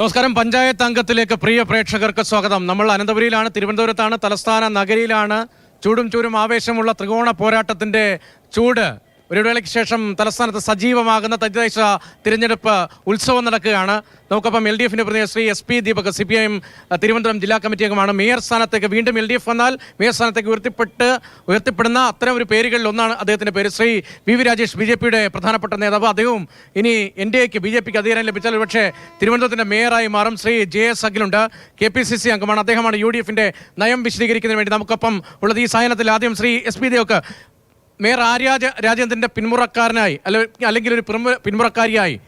നമസ്കാരം. പഞ്ചായത്ത് അംഗത്തിലേക്ക് പ്രിയ പ്രേക്ഷകർക്ക് സ്വാഗതം. നമ്മൾ അനന്തപുരിയിലാണ് തിരുവനന്തപുരത്താണ് തലസ്ഥാന നഗരിയിലാണ്. ചൂടും ചൂരും ആവേശമുള്ള ത്രികോണ പോരാട്ടത്തിന്റെ ചൂട് ഒരു ഇടവേളയ്ക്ക് ശേഷം തലസ്ഥാനത്ത് സജീവമാകുന്ന തദ്ദേശ തിരഞ്ഞെടുപ്പ് ഉത്സവം നടക്കുകയാണ്. നമുക്കപ്പം എൽ ഡി എഫിന്റെ പ്രതിനിധി Shri S P Deepak C P I M Thiruvananthapuram ജില്ലാ കമ്മിറ്റി അംഗമാണ് മേയർ സ്ഥാനത്തേക്ക് വീണ്ടും എൽ ഡി എഫ് വന്നാൽ മേയർ സ്ഥാനത്തേക്ക് ഉയർത്തിപ്പെട്ട് ഉയർത്തിപ്പെടുന്ന അത്തരം ഒരു പേരുകളിൽ ഒന്നാണ് അദ്ദേഹത്തിന്റെ പേര്. Shri V V Rajesh B J പിയുടെ പ്രധാനപ്പെട്ട നേതാവ്. അദ്ദേഹവും ഇനി എൻ ഡി എക്ക് ബി ജെ പിക്ക് അധികാരം ലഭിച്ചാൽ ഒരുപക്ഷെ തിരുവനന്തപുരത്തിന്റെ മേയറായി മാറും. ശ്രീ ജെ എസ് അഖിലുണ്ട്. കെ പി സി സി അംഗമാണ്. അദ്ദേഹമാണ് യു ഡി എഫിന്റെ നയം വിശദീകരിക്കുന്നതിന് വേണ്ടി നമുക്കൊപ്പം ഉള്ളത്. ഈ സായനത്തിൽ ആദ്യം ശ്രീ എസ് പി ദേവക്ക് മേയർ ആര്യാജ രാജേന്ദ്രന്റെ പിന്മുറക്കാരനായി അല്ലെ അല്ലെങ്കിൽ ഒരു പിന്മുറ- പിന്മുറക്കാരിയായി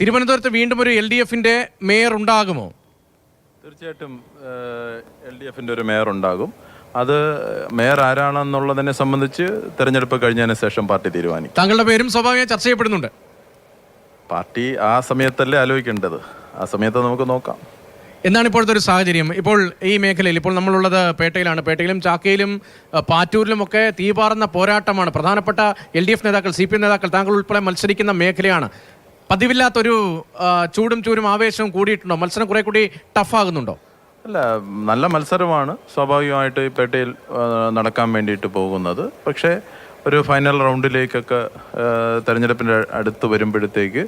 തിരുവനന്തപുരത്ത് വീണ്ടും ഒരു എൽ ഡി എഫിന്റെ മേയർ ഉണ്ടാകുമോ? തീർച്ചയായിട്ടും എൽ ഡി എഫിന്റെ ഒരു മേയർ ഉണ്ടാകും. അത് മേയർ ആരാണെന്നുള്ളതിനെ സംബന്ധിച്ച് തെരഞ്ഞെടുപ്പ് കഴിഞ്ഞതിന് ശേഷം പാർട്ടി തീരുമാനിക്കും. താങ്കളുടെ പേരും സ്വാഭാവികമായി ചർച്ച ചെയ്യപ്പെടുന്നുണ്ട്. പാർട്ടി ആ സമയത്തല്ലേ ആലോചിക്കേണ്ടത്. ആ സമയത്ത് നമുക്ക് നോക്കാം. എന്താണ് ഇപ്പോഴത്തെ ഒരു സാഹചര്യം? ഇപ്പോൾ ഈ മേഖലയിൽ ഇപ്പോൾ നമ്മളുള്ളത് പേട്ടയിലാണ്. പേട്ടയിലും ചാക്കയിലും പാറ്റൂരിലും ഒക്കെ തീപാറുന്ന പോരാട്ടമാണ്. പ്രധാനപ്പെട്ട എൽ ഡി എഫ് നേതാക്കൾ സി പി എം നേതാക്കൾ താങ്കൾ ഉൾപ്പെടെ മത്സരിക്കുന്ന മേഖലയാണ്. പതിവില്ലാത്തൊരു ചൂടും ചൂരും ആവേശവും കൂടിയിട്ടുണ്ടോ? മത്സരം കുറെ കൂടി ടഫാകുന്നുണ്ടോ അല്ല നല്ല മത്സരമാണ്. സ്വാഭാവികമായിട്ട് ഈ പേട്ടയിൽ നടക്കാൻ വേണ്ടിയിട്ട് പോകുന്നത്. പക്ഷേ ഒരു ഫൈനൽ റൗണ്ടിലേക്കൊക്കെ തെരഞ്ഞെടുപ്പിന്റെ അടുത്ത് വരുമ്പോഴത്തേക്ക്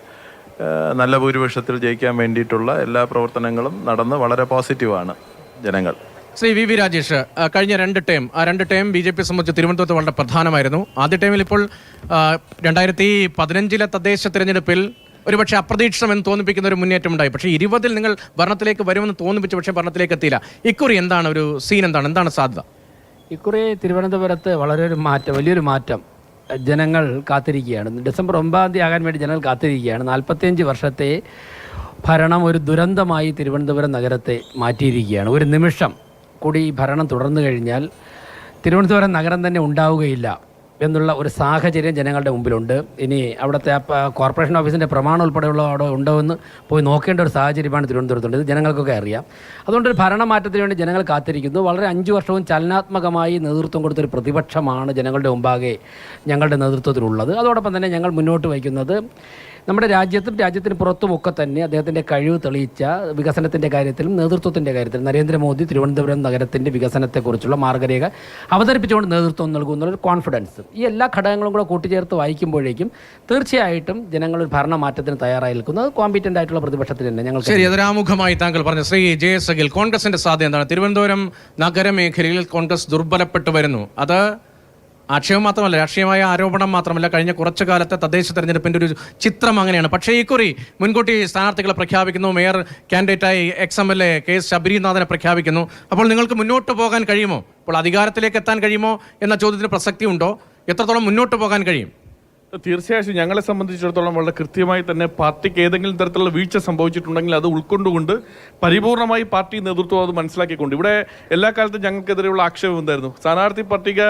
നല്ല ഭൂരിപക്ഷത്തിൽ ജയിക്കാൻ വേണ്ടിയിട്ടുള്ള എല്ലാ പ്രവർത്തനങ്ങളും നടന്ന് വളരെ പോസിറ്റീവാണ് ജനങ്ങൾ. ശ്രീ വി വി രാജേഷ് കഴിഞ്ഞ രണ്ട് ടൈം ആ രണ്ട് ടൈം ബി ജെ പി സംബന്ധിച്ച് തിരുവനന്തപുരത്ത് വളരെ പ്രധാനമായിരുന്നു. ആദ്യ ടൈമിൽ ഇപ്പോൾ രണ്ടായിരത്തി പതിനഞ്ചിലെ തദ്ദേശ തിരഞ്ഞെടുപ്പിൽ ഒരുപക്ഷെ അപ്രതീക്ഷിതം എന്ന് തോന്നിപ്പിക്കുന്ന ഒരു മുന്നേറ്റം ഉണ്ടായി. പക്ഷേ ഇരുപതിൽ നിങ്ങൾ ഭരണത്തിലേക്ക് വരുമെന്ന് തോന്നിപ്പിച്ചു പക്ഷേ ഭരണത്തിലേക്ക് എത്തിയില്ല. ഇക്കുറി എന്താണ് ഒരു സീൻ എന്താണ്? എന്താണ് സാധ്യത? ഇക്കുറി തിരുവനന്തപുരത്ത് വളരെ ഒരു മാറ്റം വലിയൊരു മാറ്റം. ജനങ്ങൾ കാത്തിരിക്കുകയാണ്. ഡിസംബർ ഒമ്പതാം തീയതി ആകാൻ വേണ്ടി ജനങ്ങൾ കാത്തിരിക്കുകയാണ്. നാൽപ്പത്തിയഞ്ച് വർഷത്തെ ഭരണം ഒരു ദുരന്തമായി തിരുവനന്തപുരം നഗരത്തെ മാറ്റിയിരിക്കുകയാണ്. ഒരു നിമിഷം കൂടി ഈ ഭരണം തുടർന്നു കഴിഞ്ഞാൽ തിരുവനന്തപുരം നഗരം തന്നെ ഉണ്ടാവുകയില്ല. എന്നുള്ള ഒരു സാഹചര്യം ജനങ്ങളുടെ മുമ്പിലുണ്ട്. ഇനി അവിടുത്തെ കോർപ്പറേഷൻ ഓഫീസിന്റെ പ്രമാണം ഉൾപ്പെടെയുള്ള അവിടെ ഉണ്ടോ എന്ന് പോയി നോക്കേണ്ട ഒരു സാഹചര്യമാണ് തിരുവനന്തപുരത്തുണ്ട് ഇത് ജനങ്ങൾക്കൊക്കെ അറിയാം. അതുകൊണ്ട് ഒരു ഭരണമാറ്റത്തിന് വേണ്ടി ജനങ്ങൾ കാത്തിരിക്കുന്നു. വളരെ അഞ്ച് വർഷവും ചലനാത്മകമായി നേതൃത്വം കൊടുത്തൊരു പ്രതിപക്ഷമാണ് ജനങ്ങളുടെ മുമ്പാകെ ഞങ്ങളുടെ നേതൃത്വത്തിലുള്ളത്. അതോടൊപ്പം തന്നെ ഞങ്ങൾ മുന്നോട്ട് വയ്ക്കുന്നത് നമ്മുടെ രാജ്യത്തും രാജ്യത്തിന് പുറത്തും ഒക്കെ തന്നെ അദ്ദേഹത്തിന്റെ കഴിവ് തെളിയിച്ച വികസനത്തിന്റെ കാര്യത്തിലും നേതൃത്വത്തിന്റെ കാര്യത്തിലും നരേന്ദ്രമോദി തിരുവനന്തപുരം നഗരത്തിന്റെ വികസനത്തെക്കുറിച്ചുള്ള മാർഗരേഖ അവതരിപ്പിച്ചുകൊണ്ട് നേതൃത്വം നൽകുന്നൊരു കോൺഫിഡൻസ് ഈ എല്ലാ ഘടകങ്ങളും കൂടെ കൂട്ടിച്ചേർത്ത് വായിക്കുമ്പോഴേക്കും തീർച്ചയായിട്ടും ജനങ്ങൾ ഒരു ഭരണമാറ്റത്തിന് തയ്യാറായി നിൽക്കുന്നത് കോമ്പിറ്റന്റ് ആയിട്ടുള്ള പ്രതിപക്ഷത്തിന് തന്നെ ഞങ്ങൾ ശരി അതൊരാമുഖമായി താങ്കൾ പറഞ്ഞു ശ്രീ ജെ എസ് അഖിൽ കോൺഗ്രസിന്റെ സാധ്യത എന്താണ്? തിരുവനന്തപുരം നഗരമേഖലയിൽ കോൺഗ്രസ് ദുർബലപ്പെട്ടു വരുന്നു. അത് ആക്ഷേപം മാത്രമല്ല രാഷ്ട്രീയമായ ആരോപണം മാത്രമല്ല കഴിഞ്ഞ കുറച്ചു കാലത്തെ തദ്ദേശ തെരഞ്ഞെടുപ്പിന്റെ ഒരു ചിത്രം അങ്ങനെയാണ്. പക്ഷേ ഇക്കുറി മുൻകൂട്ടി സ്ഥാനാർത്ഥികളെ പ്രഖ്യാപിക്കുന്നു. Mayor കാൻഡിഡേറ്റായി ex M L A K S ശബരിനാഥനെ പ്രഖ്യാപിക്കുന്നു. അപ്പോൾ നിങ്ങൾക്ക് മുന്നോട്ട് പോകാൻ കഴിയുമോ? അപ്പോൾ അധികാരത്തിലേക്ക് എത്താൻ കഴിയുമോ എന്ന ചോദ്യത്തിന് പ്രസക്തി ഉണ്ടോ എത്രത്തോളം മുന്നോട്ട് പോകാൻ കഴിയും? തീർച്ചയായും ഞങ്ങളെ സംബന്ധിച്ചിടത്തോളം വളരെ കൃത്യമായി തന്നെ പാർട്ടിക്ക് ഏതെങ്കിലും തരത്തിലുള്ള വീഴ്ച സംഭവിച്ചിട്ടുണ്ടെങ്കിൽ അത് ഉൾക്കൊണ്ടുകൊണ്ട് പരിപൂർണമായി പാർട്ടി നേതൃത്വം അത് മനസ്സിലാക്കിക്കൊണ്ട്. ഇവിടെ എല്ലാ കാലത്തും ഞങ്ങൾക്കെതിരെയുള്ള ആക്ഷേപം എന്തായിരുന്നു? സ്ഥാനാർത്ഥി പട്ടിക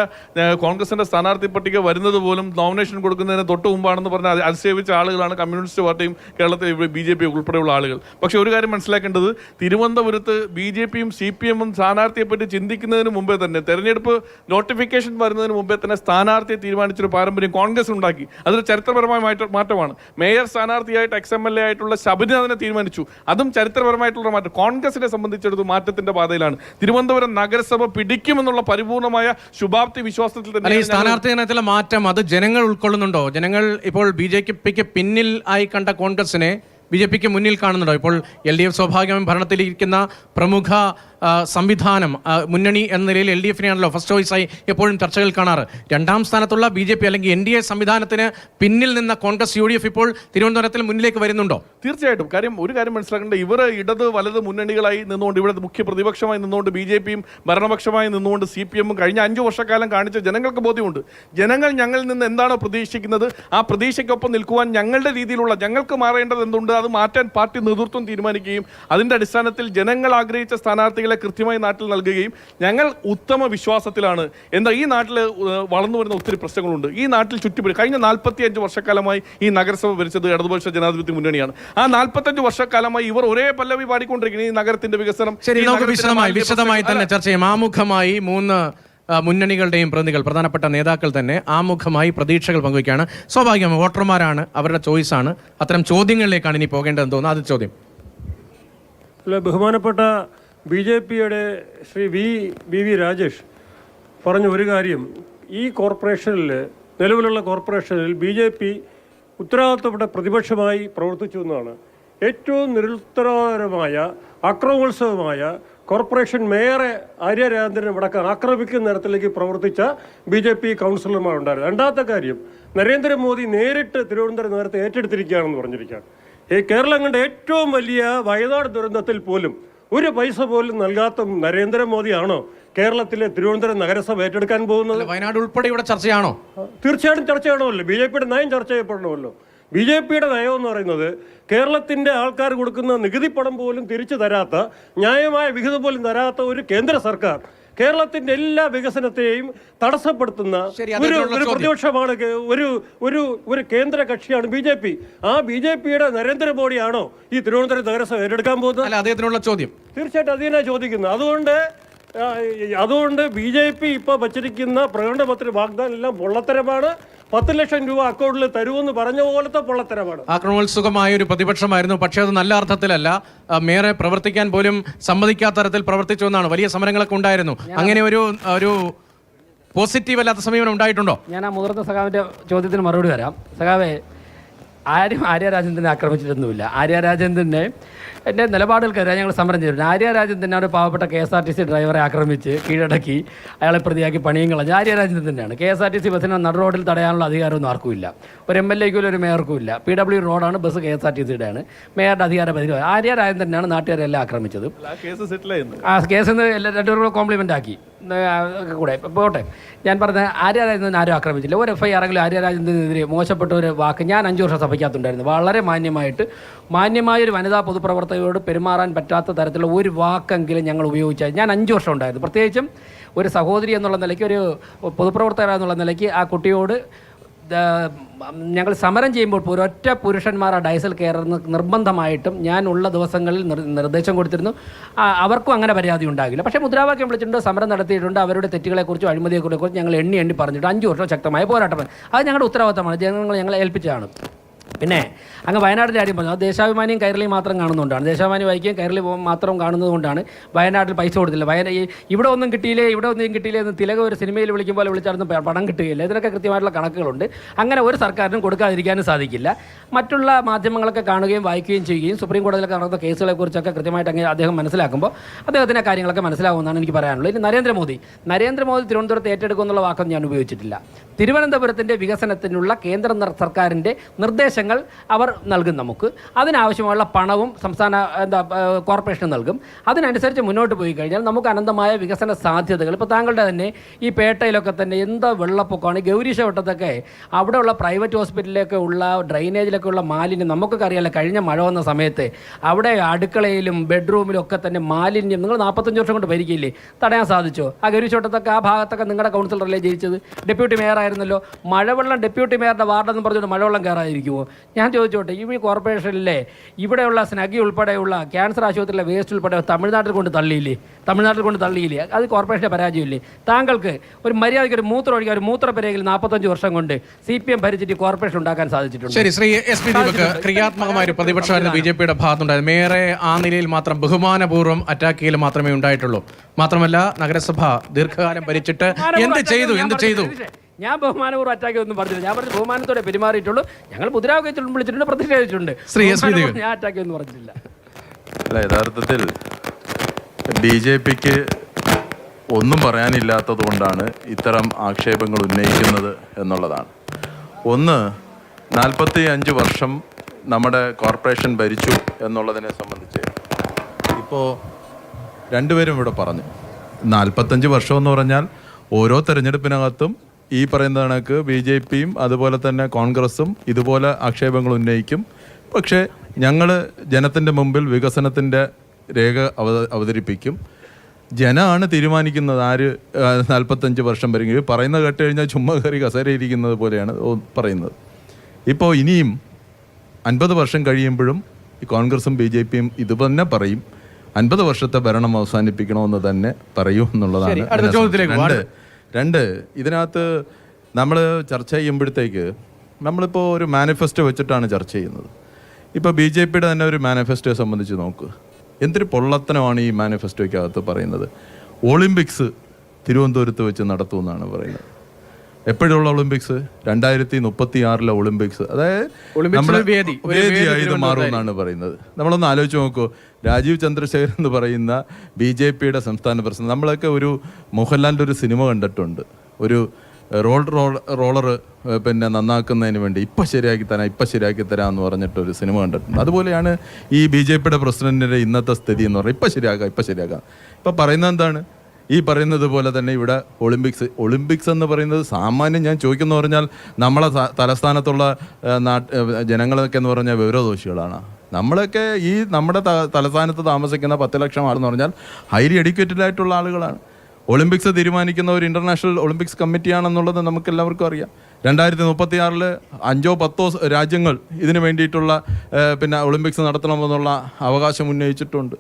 കോൺഗ്രസിന്റെ സ്ഥാനാർത്ഥി പട്ടിക വരുന്നത് പോലും നോമിനേഷൻ കൊടുക്കുന്നതിന് തൊട്ട് മുമ്പാണെന്ന് പറഞ്ഞാൽ അത് അതിശയിച്ച ആളുകളാണ് കമ്മ്യൂണിസ്റ്റ് പാർട്ടിയും കേരളത്തിൽ ബി ജെ പി ഉൾപ്പെടെയുള്ള ആളുകൾ. പക്ഷേ ഒരു കാര്യം മനസ്സിലാക്കേണ്ടത് തിരുവനന്തപുരത്ത് ബി ജെ പിയും സി പി എമ്മും സ്ഥാനാർത്ഥിയെ പറ്റി ചിന്തിക്കുന്നതിന് മുമ്പേ തന്നെ തെരഞ്ഞെടുപ്പ് നോട്ടിഫിക്കേഷൻ വരുന്നതിന് മുമ്പേ തന്നെ സ്ഥാനാർത്ഥിയെ തീരുമാനിച്ചൊരു പാരമ്പര്യം കോൺഗ്രസ് ഉണ്ടാക്കി. അതൊരു ചരിത്രപരമായ മാറ്റ- മാറ്റമാണ്. മേയർ സ്ഥാനാർത്ഥിയായിട്ട് എക്സ് എം എൽ എ ആയിട്ടുള്ള ശബരിനാഥനെ തീരുമാനിച്ചു. അതും ചരിത്രപരമായിട്ടുള്ള മാറ്റം. കോൺഗ്രസിനെ സംബന്ധിച്ചിടത്തോളം മാറ്റത്തിന്റെ പാതയിലാണ്. തിരുവനന്തപുരം നഗരസഭ പിടിക്കുമെന്നുള്ള പരിപൂർണമായ ശുഭാപ്തി വിശ്വാസത്തിൽ തന്നെ സ്ഥാനാർത്ഥി ദിനത്തിലെ മാറ്റം അത് ജനങ്ങൾ ഉൾക്കൊള്ളുന്നുണ്ടോ? ജനങ്ങൾ ഇപ്പോൾ ബി ജെ പിക്ക് പിന്നിൽ ആയി കണ്ട കോൺഗ്രസിനെ ബി ജെ പിക്ക് മുന്നിൽ കാണുന്നുണ്ടോ? ഇപ്പോൾ എൽ ഡി എഫ് സ്വാഭാവികമായും ഭരണത്തിലിരിക്കുന്ന പ്രമുഖ സംവിധാനം മുന്നണി എന്ന നിലയിൽ എൽ ഡി എഫിനെയാണല്ലോ ഫസ്റ്റ് ചോയ്സായി എപ്പോഴും ചർച്ചകൾ കാണാറ്. രണ്ടാം സ്ഥാനത്തുള്ള ബി ജെ പി അല്ലെങ്കിൽ എൻ ഡി എ സംവിധാനത്തിന് പിന്നിൽ നിന്ന കോൺഗ്രസ് യു ഡി എഫ് ഇപ്പോൾ തിരുവനന്തപുരത്തിൽ മുന്നിലേക്ക് വരുന്നുണ്ടോ? തീർച്ചയായിട്ടും. കാര്യം ഒരു കാര്യം മനസ്സിലാക്കേണ്ടത് ഇവർ ഇടത് വലത് മുന്നണികളായി നിന്നുകൊണ്ട് ഇവിടെ മുഖ്യ പ്രതിപക്ഷമായി നിന്നുകൊണ്ട് ബി ജെ പിയും ഭരണപക്ഷമായി നിന്നുകൊണ്ട് സി പി എമ്മും കഴിഞ്ഞ അഞ്ചു വർഷക്കാലം കാണിച്ച ജനങ്ങൾക്ക് ബോധ്യമുണ്ട്. ജനങ്ങൾ ഞങ്ങളിൽ നിന്ന് എന്താണോ പ്രതീക്ഷിക്കുന്നത് ആ പ്രതീക്ഷയ്ക്കൊപ്പം നിൽക്കുവാൻ ഞങ്ങളുടെ രീതിയിലുള്ള ഞങ്ങൾക്ക് മാറേണ്ടത് എന്തുണ്ട് അത് മാറ്റാൻ പാർട്ടി നേതൃത്വം തീരുമാനിക്കുകയും അതിന്റെ അടിസ്ഥാനത്തിൽ ജനങ്ങൾ ആഗ്രഹിച്ച സ്ഥാനാർത്ഥികളെ കൃത്യമായി നാട്ടിൽ നൽകുകയും ഞങ്ങൾ ഉത്തമ വിശ്വാസത്തിലാണ്. എന്താ ഈ നാട്ടിൽ വളർന്നു വരുന്ന ഒത്തിരി പ്രശ്നങ്ങളുണ്ട്. ഈ നാട്ടിൽ ചുറ്റുപിടി കഴിഞ്ഞ നാൽപ്പത്തി അഞ്ച് വർഷക്കാലമായി ഈ നഗരസഭ ഭരിച്ചത് ഇടതുപക്ഷ ജനാധിപത്യ മുന്നണിയാണ്. ആ നാൽപ്പത്തഞ്ച് വർഷക്കാലമായി ഇവർ ഒരേ പല്ലവി പാടിക്കൊണ്ടിരിക്കുന്നത് ഈ നഗരത്തിന്റെ വികസനം ശരി നമുക്ക് വിശദമായി വിശദമായി തന്നെ ചർച്ച ചെയ്യാം. ആമുഖമായി മൂന്ന് മുന്നണികളുടെയും പ്രതിനിധികൾ പ്രധാനപ്പെട്ട നേതാക്കൾ തന്നെ ആമുഖമായി പ്രതീക്ഷകൾ പങ്കുവയ്ക്കുകയാണ്. സ്വാഭാവികമായി വോട്ടർമാരാണ് അവരുടെ ചോയ്സാണ് അത്തരം ചോദ്യങ്ങളിലേക്കാണ് ഇനി പോകേണ്ടതെന്ന് തോന്നുന്നു. ആദ്യ ചോദ്യം. അല്ല ബഹുമാനപ്പെട്ട ബി ജെ പിയുടെ Shri V V V Rajesh പറഞ്ഞ ഒരു കാര്യം. ഈ കോർപ്പറേഷനിൽ നിലവിലുള്ള കോർപ്പറേഷനിൽ ബി ജെ പി ഉത്തരവാദിത്തപ്പെട്ട പ്രതിപക്ഷമായി പ്രവർത്തിച്ചു എന്നാണ്. ഏറ്റവും നിരുത്തരമായ അക്രമോത്സവമായ കോർപ്പറേഷൻ മേയറെ ആര്യ രാജേന്ദ്രൻ അടക്കം ആക്രമിക്കുന്ന തരത്തിലേക്ക് പ്രവർത്തിച്ച ബി ജെ പി കൗൺസിലർമാരുണ്ടായിരുന്നു രണ്ടാമത്തെ കാര്യം നരേന്ദ്രമോദി നേരിട്ട് തിരുവനന്തപുരം നഗരത്തെ ഏറ്റെടുത്തിരിക്കുകയാണെന്ന് പറഞ്ഞിരിക്കുകയാണ്. ഈ കേരളം കണ്ട ഏറ്റവും വലിയ വയനാട് ദുരന്തത്തിൽ പോലും ഒരു പൈസ പോലും നൽകാത്ത നരേന്ദ്രമോദിയാണോ കേരളത്തിലെ തിരുവനന്തപുരം നഗരസഭ ഏറ്റെടുക്കാൻ പോകുന്നത്? വയനാട് ഉൾപ്പെടെ ഇവിടെ ചർച്ചയാണോ? തീർച്ചയായിട്ടും ചർച്ച ചെയ്യണമല്ലോ. ബി ജെ പിയുടെ നയം ചർച്ച ചെയ്യപ്പെടണമല്ലോ. ബി ജെ പിയുടെ നയം എന്ന് പറയുന്നത് കേരളത്തിന്റെ ആൾക്കാർ കൊടുക്കുന്ന നികുതി പണം പോലും തിരിച്ചു തരാത്ത ന്യായമായ വിഹിതം പോലും തരാത്ത ഒരു കേന്ദ്ര സർക്കാർ കേരളത്തിന്റെ എല്ലാ വികസനത്തെയും തടസ്സപ്പെടുത്തുന്ന ഒരു ഒരു പ്രതിപക്ഷമാണ് ഒരു ഒരു ഒരു കേന്ദ്ര കക്ഷിയാണ് ബി ജെ പി. ആ ബി ജെ പിയുടെ നരേന്ദ്രമോദിയാണോ ഈ തിരുവനന്തപുരം നഗരസഭ ഏറ്റെടുക്കാൻ പോകുന്നത്? അല്ല അദ്ദേഹത്തിനുള്ള ചോദ്യം. തീർച്ചയായിട്ടും അതിനെ ചോദിക്കുന്നത് അതുകൊണ്ട് അതുകൊണ്ട് ബി ജെ പി ഇപ്പോൾ വച്ചിരിക്കുന്ന പ്രകടനപത്ര വാഗ്ദാനം എല്ലാം പൊള്ളത്തരമാണ്. പത്ത് ലക്ഷം രൂപ അക്കൗണ്ടിൽ തരുമെന്ന് പറഞ്ഞ പോലത്തെ പൊള്ളത്തരമാണ്. ആക്രമണോത്സുകമായ ഒരു പ്രതിപക്ഷമായിരുന്നു. പക്ഷേ അത് നല്ല അർത്ഥത്തിലല്ല. മേയറെ പ്രവർത്തിക്കാൻ പോലും സമ്മതിക്കാത്ത തരത്തിൽ പ്രവർത്തിച്ചു എന്നാണ്. വലിയ സമരങ്ങളൊക്കെ ഉണ്ടായിരുന്നു. അങ്ങനെ ഒരു ഒരു പോസിറ്റീവ് അല്ലാത്ത സമീപനം ഉണ്ടായിട്ടുണ്ടോ? ഞാൻ ആ മുതിർന്ന സഖാവിന്റെ ചോദ്യത്തിന് മറുപടി വരാം സഖാവേ ആരും ആര്യ രാജേന്ദ്രനെ ആക്രമിച്ചിട്ടൊന്നുമില്ല. ആര്യ രാജേന്ദ്രനെ എന്റെ നിലപാടുകൾക്കെതിരെ ഞങ്ങൾ സമരം ചെയ്തിട്ടുണ്ട് ആര്യ രാജേന്ദ്രനെ ഒരു പാവപ്പെട്ട K S R T C ഡ്രൈവറെ ആക്രമിച്ച് കീഴടക്കി അയാളെ പ്രതിയാക്കി പണിയും കളഞ്ഞ. ആര്യ രാജേന്ദ്രൻ തന്നെയാണ് K S R T C ബസ്സിനെ നട റോഡിൽ തടയാനുള്ള അധികാരമൊന്നും ആർക്കുമില്ല ഒരു എം എൽ എക്കും ഒരു മേയർക്കും ഇല്ല. പി ഡബ്ല്യു റോഡാണ് bus K S R T സിയുടെയാണ്. മേയറുടെ അധികാര പരിധി ആര്യ രാജേന്ദ്രനാണ് നാട്ടുകാരെല്ലാം ആക്രമിച്ചത്. ആ കേസ് എല്ലാ രണ്ടുപേരും കോംപ്ലിമെന്റ് ആക്കി. കൂടെ. പോട്ടെ. ഞാൻ പറഞ്ഞ ആര്യരാജേന്ദ്രൻ ആരും ആക്രമിച്ചില്ല. ഒരു എഫ് ഐ ആറെങ്കിലും ആര്യരാജനെതിരെ മോശപ്പെട്ട ഒരു വാക്ക് ഞാൻ അഞ്ചു വർഷം സഭയ്ക്കകത്തുണ്ടായിരുന്നു. വളരെ മാന്യമായിട്ട് മാന്യമായ ഒരു വനിതാ പൊതുപ്രവർത്തകയോട് പെരുമാറാൻ പറ്റാത്ത തരത്തിലുള്ള ഒരു വാക്കെങ്കിലും ഞങ്ങൾ ഉപയോഗിച്ചാൽ ഞാൻ അഞ്ച് വർഷം ഉണ്ടായിരുന്നു. പ്രത്യേകിച്ചും ഒരു സഹോദരി എന്നുള്ള നിലയ്ക്ക് ഒരു പൊതുപ്രവർത്തകരാന്നുള്ള നിലയ്ക്ക് ആ കുട്ടിയോട് ഞങ്ങൾ സമരം ചെയ്യുമ്പോൾ ഒരൊറ്റ പുരുഷന്മാർ ആ ഡൈസൽ കയറുന്ന നിർബന്ധമായിട്ടും ഞാൻ ഉള്ള ദിവസങ്ങളിൽ നിർദ്ദേശം കൊടുത്തിരുന്നു. അവർക്കും അങ്ങനെ പരാതി ഉണ്ടാകില്ല. പക്ഷേ മുദ്രാവാക്യം വിളിച്ചിട്ടുണ്ട് സമരം നടത്തിയിട്ടുണ്ട് അവരുടെ തെറ്റുകളെക്കുറിച്ചും അഴിമതിയെക്കുറിച്ചും ഞങ്ങൾ എണ്ണി എണ്ണി പറഞ്ഞിട്ടുണ്ട്. അഞ്ച് വർഷം ശക്തമായ പോരാട്ടം അത് ഞങ്ങളുടെ ഉത്തരവാദിത്തമാണ്. ജനങ്ങൾ ഞങ്ങളെ ഏൽപ്പിച്ചതാണ്. പിന്നെ അങ്ങ് വയനാടിന്റെ കാര്യം പറഞ്ഞു. അത് ദേശാഭിമാനിയും കൈരളിയും മാത്രം കാണുന്നതുകൊണ്ടാണ്. ദേശാഭിമാനി വായിക്കുകയും കൈരളി മാത്രം കാണുന്നതുകൊണ്ടാണ് വയനാട്ടിൽ പൈസ കൊടുത്തില്ല. വയന ഇവിടെ ഒന്നും കിട്ടിയില്ലേ ഇവിടെ ഒന്നും കിട്ടിയില്ലേ എന്ന് തിലക ഒരു സിനിമയിൽ വിളിക്കുമ്പോൾ വിളിച്ചായിരുന്നു പ- പണം കിട്ടുകയില്ല. ഇതിനൊക്കെ കൃത്യമായിട്ടുള്ള കണക്കുകളുണ്ട്. അങ്ങനെ ഒരു സർക്കാരിനും കൊടുക്കാതിരിക്കാനും സാധിക്കില്ല. മറ്റുള്ള മാധ്യമങ്ങളൊക്കെ കാണുകയും വായിക്കുകയും ചെയ്യുകയും സുപ്രീം കോടതിയിലൊക്കെ നടന്ന കേസുകളെക്കുറിച്ചൊക്കെ കൃത്യമായിട്ട് അങ്ങനെ അദ്ദേഹം മനസ്സിലാക്കുമ്പോൾ അദ്ദേഹത്തിന്റെ കാര്യങ്ങളൊക്കെ മനസ്സിലാവുന്നതാണ് എനിക്ക് പറയാനുള്ളത്. ഇനി നരേന്ദ്രമോദി. നരേന്ദ്രമോദി തിരുവനന്തപുരത്ത് ഏറ്റെടുക്കുമെന്നുള്ള വാക്കൊന്നും ഞാൻ ഉപയോഗിച്ചിട്ടില്ല. തിരുവനന്തപുരത്തിന്റെ വികസനത്തിനുള്ള കേന്ദ്ര സർക്കാരിന്റെ നിർദ്ദേശങ്ങൾ അവർ നൽകും നമുക്ക്. അതിനാവശ്യമുള്ള പണവും സംസ്ഥാന എന്താ കോർപ്പറേഷൻ നൽകും. അതിനനുസരിച്ച് മുന്നോട്ട് പോയി കഴിഞ്ഞാൽ നമുക്ക് അനന്തമായ വികസന സാധ്യതകൾ. ഇപ്പോൾ താങ്കളുടെ തന്നെ ഈ പേട്ടയിലൊക്കെ തന്നെ എന്താ വെള്ളപ്പൊക്കമാണ് ഈ ഗൗരീശവട്ടത്തൊക്കെ അവിടെയുള്ള പ്രൈവറ്റ് ഹോസ്പിറ്റലിലൊക്കെ ഉള്ള ഡ്രൈനേജിലൊക്കെ ഉള്ള മാലിന്യം നമുക്കൊക്കെ അറിയാലോ കഴിഞ്ഞ മഴ വന്ന സമയത്ത് അവിടെ അടുക്കളയിലും ബെഡ്റൂമിലും ഒക്കെ തന്നെ മാലിന്യം നിങ്ങൾ നാൽപ്പത്തഞ്ച് വർഷം കൊണ്ട് ഭരിക്കില്ലേ? തടയാൻ സാധിച്ചോ? ആ ഗൗരീശവട്ടത്തൊക്കെ ആ ഭാഗത്തൊക്കെ നിങ്ങളുടെ കൗൺസിലറല്ലേ ജയിച്ചത്? ഡെപ്യൂട്ടി മേയർ ആയിരുന്നല്ലോ മഴവെള്ളം ഡെപ്യൂട്ടി മേയറുടെ വാർഡെന്ന് പറഞ്ഞുകൊണ്ട് മഴവെള്ളം കയറാതിരിക്കുമോ ഞാൻ ചോദിച്ചോട്ടെ ഈ കോർപ്പറേഷനിലെ ഇവിടെയുള്ള സ്നഗി ഉൾപ്പെടെയുള്ള ക്യാൻസർ ആശുപത്രിയിലെ വേസ്റ്റ് ഉൾപ്പെടെ തമിഴ്നാട്ടിൽ കൊണ്ട് തള്ളിയില്ലേ? തമിഴ്നാട്ടിൽ കൊണ്ട് തള്ളിയില്ലേ? അത് കോർപ്പറേഷന്റെ പരാജയമില്ലേ? താങ്കൾക്ക് ഒരു മര്യാദയ്ക്ക് ഒരു മൂത്രം ഒഴിക്കാൻ ഒരു മൂത്രപ്പെരയിൽ നാൽപ്പത്തഞ്ച് വർഷം കൊണ്ട് സി പി എം ഭരിച്ചിട്ട് കോർപ്പറേഷൻ ഉണ്ടാക്കാൻ സാധിച്ചിട്ടുണ്ട്? ശരി ശ്രീ എസ് പി ദീപക് ക്രിയാത്മകമായ ഒരു പ്രതിപക്ഷമായിരുന്നു ബി ജെ പിയുടെ ഭാഗത്തുണ്ടായിരുന്നു. മേയറെ ആ നിലയിൽ മാത്രം ബഹുമാനപൂർവം അറ്റാക്ക് ചെയ്യൽ മാത്രമേ ഉണ്ടായിട്ടുള്ളൂ. മാത്രമല്ല നഗരസഭ ദീർഘകാലം ഭരിച്ചിട്ട് എന്ത് ചെയ്തു? എന്ത് ചെയ്തു? ഞാൻ ബഹുമാനപൂർവം അറ്റാക്ക് ഒന്നും പറഞ്ഞില്ല. ഞാൻ പറഞ്ഞു ബഹുമാനത്തോടെ പെരുമാറിയിട്ടുള്ളൂ. ഞങ്ങൾ മുദ്രാവാക്യം വിളിച്ചിട്ടുണ്ട് പ്രതിഷേധിച്ചിട്ടുണ്ട് ശ്രീ എസ് പി ഞാൻ അറ്റാക്ക് ഒന്നും പറഞ്ഞിട്ടില്ല. അല്ല യഥാർത്ഥത്തിൽ ബി ജെ പിക്ക് ഒന്നും പറയാനില്ലാത്തത് കൊണ്ടാണ് ഇത്തരം ആക്ഷേപങ്ങൾ ഉന്നയിക്കുന്നത് എന്നുള്ളതാണ്. ഒന്ന് നാൽപ്പത്തി അഞ്ച് വർഷം നമ്മുടെ കോർപ്പറേഷൻ ഭരിച്ചു എന്നുള്ളതിനെ സംബന്ധിച്ച്. ഇപ്പോൾ രണ്ടുപേരും ഇവിടെ പറഞ്ഞു. നാൽപ്പത്തഞ്ച് വർഷം എന്ന് പറഞ്ഞാൽ ഓരോ തെരഞ്ഞെടുപ്പിനകത്തും ഈ പറയുന്ന കണക്ക് ബി ജെ പിയും അതുപോലെ തന്നെ കോൺഗ്രസും ഇതുപോലെ ആക്ഷേപങ്ങൾ ഉന്നയിക്കും. പക്ഷേ ഞങ്ങൾ ജനത്തിന്റെ മുമ്പിൽ വികസനത്തിന്റെ രേഖ അവ അവതരിപ്പിക്കും. ജനമാണ് തീരുമാനിക്കുന്നത് ആര് നാൽപ്പത്തഞ്ച് വർഷം വരെങ്കിൽ പറയുന്നത് കേട്ട് കഴിഞ്ഞാൽ ചുമ്മാ കയറി കസേരയിരിക്കുന്നത് പോലെയാണ് പറയുന്നത്. ഇപ്പോൾ ഇനിയും അൻപത് വർഷം കഴിയുമ്പോഴും ഈ കോൺഗ്രസും ബി ജെ പിയും ഇത് തന്നെ പറയും. അൻപത് വർഷത്തെ ഭരണം അവസാനിപ്പിക്കണമെന്ന് തന്നെ പറയൂ എന്നുള്ളതാണ് രണ്ട് ഇതിനകത്ത് നമ്മൾ ചർച്ച ചെയ്യുമ്പോഴത്തേക്ക് നമ്മളിപ്പോൾ ഒരു മാനിഫെസ്റ്റോ വെച്ചിട്ടാണ് ചർച്ച ചെയ്യുന്നത്. ഇപ്പോൾ ബി ജെ പിയുടെ തന്നെ ഒരു മാനിഫെസ്റ്റോയെ സംബന്ധിച്ച് നോക്കുക എന്തൊരു പൊള്ളത്തനമാണ് ഈ മാനിഫെസ്റ്റോയ്ക്കകത്ത് പറയുന്നത്? ഒളിമ്പിക്സ് തിരുവനന്തപുരത്ത് വെച്ച് നടത്തുമെന്നാണ് പറയുന്നത്. എപ്പോഴുള്ള ഒളിമ്പിക്സ് രണ്ടായിരത്തി മുപ്പത്തി ആറിലെ ഒളിമ്പിക്സ് അതായത് നമ്മുടെ വേദിയായി ഇത് തിരുവനന്തപുരത്തായിരിക്കും. മാറുമെന്നാണ് പറയുന്നത്. നമ്മളൊന്ന് ആലോചിച്ച് നോക്കൂ. രാജീവ് ചന്ദ്രശേഖരൻ എന്ന് പറയുന്ന ബി ജെ പിയുടെ സംസ്ഥാന പ്രസിഡന്റ്. നമ്മളൊക്കെ ഒരു മോഹൻലാലിന്റെ ഒരു സിനിമ കണ്ടിട്ടുണ്ട്. ഒരു റോൾ റോൾ റോളർ പിന്നെ നന്നാക്കുന്നതിന് വേണ്ടി ഇപ്പം ശരിയാക്കി തരാം ഇപ്പം ശരിയാക്കി തരാം എന്ന് പറഞ്ഞിട്ട് ഒരു സിനിമ കണ്ടിട്ടുണ്ട്. അതുപോലെയാണ് ഈ ബി ജെ പിയുടെ പ്രസിഡന്റിന്റെ ഇന്നത്തെ സ്ഥിതി എന്ന് പറഞ്ഞാൽ ഇപ്പം ശരിയാക്കാം ഇപ്പം ശരിയാക്കാം ഇപ്പം പറയുന്നത് എന്താണ്? ഈ പറയുന്നത് പോലെ തന്നെ ഇവിടെ ഒളിമ്പിക്സ് ഒളിമ്പിക്സ് എന്ന് പറയുന്നത് സാമാന്യം ഞാൻ ചോദിക്കുന്നു പറഞ്ഞാൽ നമ്മളെ തലസ്ഥാനത്തുള്ള നാട്ട് ജനങ്ങളൊക്കെ എന്ന് പറഞ്ഞാൽ വിവരദോഷികളാണ്. നമ്മളൊക്കെ ഈ നമ്മുടെ തലസ്ഥാനത്ത് താമസിക്കുന്ന പത്ത് ലക്ഷം ആളെന്ന് പറഞ്ഞാൽ ഹൈലി എഡ്യൂക്കേറ്റഡ് ആയിട്ടുള്ള ആളുകളാണ്. ഒളിമ്പിക്സ് തീരുമാനിക്കുന്ന ഒരു ഇന്റർനാഷണൽ ഒളിമ്പിക്സ് കമ്മിറ്റിയാണെന്നുള്ളത് നമുക്ക് എല്ലാവർക്കും അറിയാം. രണ്ടായിരത്തി മുപ്പത്തി ആറിൽ അഞ്ചോ പത്തോ രാജ്യങ്ങൾ ഇതിനു വേണ്ടിയിട്ടുള്ള പിന്നെ ഒളിമ്പിക്സ് നടത്തണമെന്നുള്ള അവകാശം ഉന്നയിച്ചിട്ടുണ്ട്.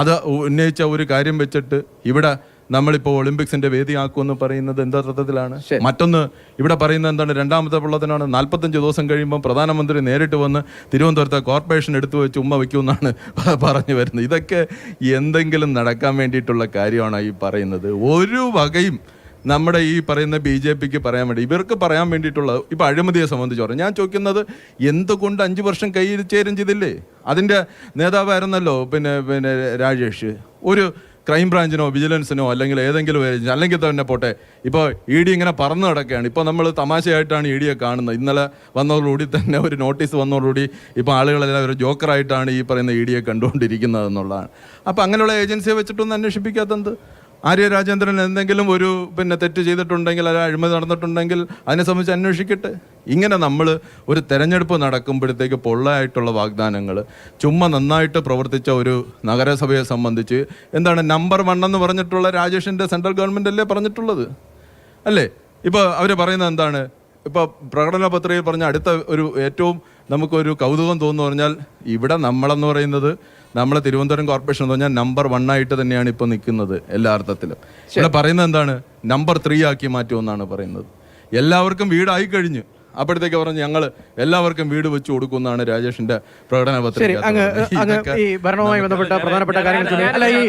അത് ഉന്നയിച്ച ഒരു കാര്യം വെച്ചിട്ട് ഇവിടെ നമ്മളിപ്പോൾ ഒളിമ്പിക്സിന്റെ വേദിയാക്കുമെന്ന് പറയുന്നത് എന്താ അർത്ഥത്തിലാണ്? മറ്റൊന്ന് ഇവിടെ പറയുന്നത് എന്താണ്? രണ്ടാമത്തെ പിള്ളത്തിനാണ്. നാൽപ്പത്തഞ്ച് ദിവസം കഴിയുമ്പോൾ പ്രധാനമന്ത്രി നേരിട്ട് വന്ന് തിരുവനന്തപുരത്തെ കോർപ്പറേഷൻ എടുത്തു വെച്ച് ഉമ്മ വയ്ക്കുമെന്നാണ് പറഞ്ഞു വരുന്നത്. ഇതൊക്കെ എന്തെങ്കിലും നടക്കാൻ വേണ്ടിയിട്ടുള്ള കാര്യമാണ് ഈ പറയുന്നത്? ഒരു വകയും നമ്മുടെ ഈ പറയുന്ന ബി ജെ പിക്ക് പറയാൻ വേണ്ടി ഇവർക്ക് പറയാൻ വേണ്ടിയിട്ടുള്ള ഇപ്പോൾ അഴിമതിയെ സംബന്ധിച്ച് പറഞ്ഞു. ഞാൻ ചോദിക്കുന്നത് എന്തുകൊണ്ട് അഞ്ച് വർഷം കയ്യിൽ ചേരും ചെയ്തില്ലേ അതിന്റെ നേതാവായിരുന്നല്ലോ പിന്നെ പിന്നെ രാജേഷ്. ഒരു ക്രൈം ബ്രാഞ്ചിനോ വിജിലൻസിനോ അല്ലെങ്കിൽ ഏതെങ്കിലും അല്ലെങ്കിൽ തന്നെ പോട്ടെ. ഇപ്പോൾ ഇ ഡി ഇങ്ങനെ പറന്നു നടക്കുകയാണ് ഇപ്പോൾ നമ്മൾ തമാശയായിട്ടാണ് ഇ ഡിയെ കാണുന്നത്. ഇന്നലെ വന്നതോടുകൂടി തന്നെ ഒരു നോട്ടീസ് വന്നതോടുകൂടി ഇപ്പോൾ ആളുകളെല്ലാം ഒരു ജോക്കറായിട്ടാണ് ഈ പറയുന്ന ഇ ഡിയെ കണ്ടുകൊണ്ടിരിക്കുന്നത് എന്നുള്ളതാണ്. അപ്പോൾ അങ്ങനെയുള്ള ഏജൻസിയെ വെച്ചിട്ടൊന്നും അന്വേഷിപ്പിക്കാത്തത് ആര്യ രാജേന്ദ്രൻ എന്തെങ്കിലും ഒരു പിന്നെ തെറ്റ് ചെയ്തിട്ടുണ്ടെങ്കിൽ അല്ല അഴിമതി നടന്നിട്ടുണ്ടെങ്കിൽ അതിനെ സംബന്ധിച്ച് അന്വേഷിക്കട്ടെ. ഇങ്ങനെ നമ്മൾ ഒരു തെരഞ്ഞെടുപ്പ് നടക്കുമ്പോഴത്തേക്ക് പൊള്ളയായിട്ടുള്ള വാഗ്ദാനങ്ങൾ ചുമ്മാ നന്നായിട്ട് പ്രവർത്തിച്ച ഒരു നഗരസഭയെ സംബന്ധിച്ച് എന്താണ് നമ്പർ വൺ എന്ന് പറഞ്ഞിട്ടുള്ള രാജേഷിന്റെ സെൻട്രൽ ഗവൺമെന്റ് അല്ലേ പറഞ്ഞിട്ടുള്ളത്? അല്ലേ? ഇപ്പോൾ അവർ പറയുന്നത് എന്താണ്? ഇപ്പോൾ പ്രകടന പത്രികയിൽ പറഞ്ഞ അടുത്ത ഒരു ഏറ്റവും നമുക്കൊരു കൗതുകം തോന്നുന്നു പറഞ്ഞാൽ ഇവിടെ നമ്മളെന്ന് പറയുന്നത് നമ്മളെ തിരുവനന്തപുരം കോർപ്പറേഷൻ എന്ന് പറഞ്ഞാൽ നമ്പർ വൺ ആയിട്ട് തന്നെയാണ് ഇപ്പോൾ നിൽക്കുന്നത് എല്ലാ അർത്ഥത്തിലും. ഇവിടെ പറയുന്നത് എന്താണ്? നമ്പർ ത്രീ ആക്കി മാറ്റുമെന്നാണ് പറയുന്നത്. എല്ലാവർക്കും വീടായി കഴിഞ്ഞു അപ്പോഴത്തേക്ക് പറഞ്ഞു ഞങ്ങൾ എല്ലാവർക്കും വീട് വെച്ചു കൊടുക്കുന്നതാണ് രാജേഷിന്റെ പ്രകടന പത്രിക ഈ ഭരണവുമായി ബന്ധപ്പെട്ട പ്രധാനപ്പെട്ട കാര്യങ്ങൾ അല്ല ഈ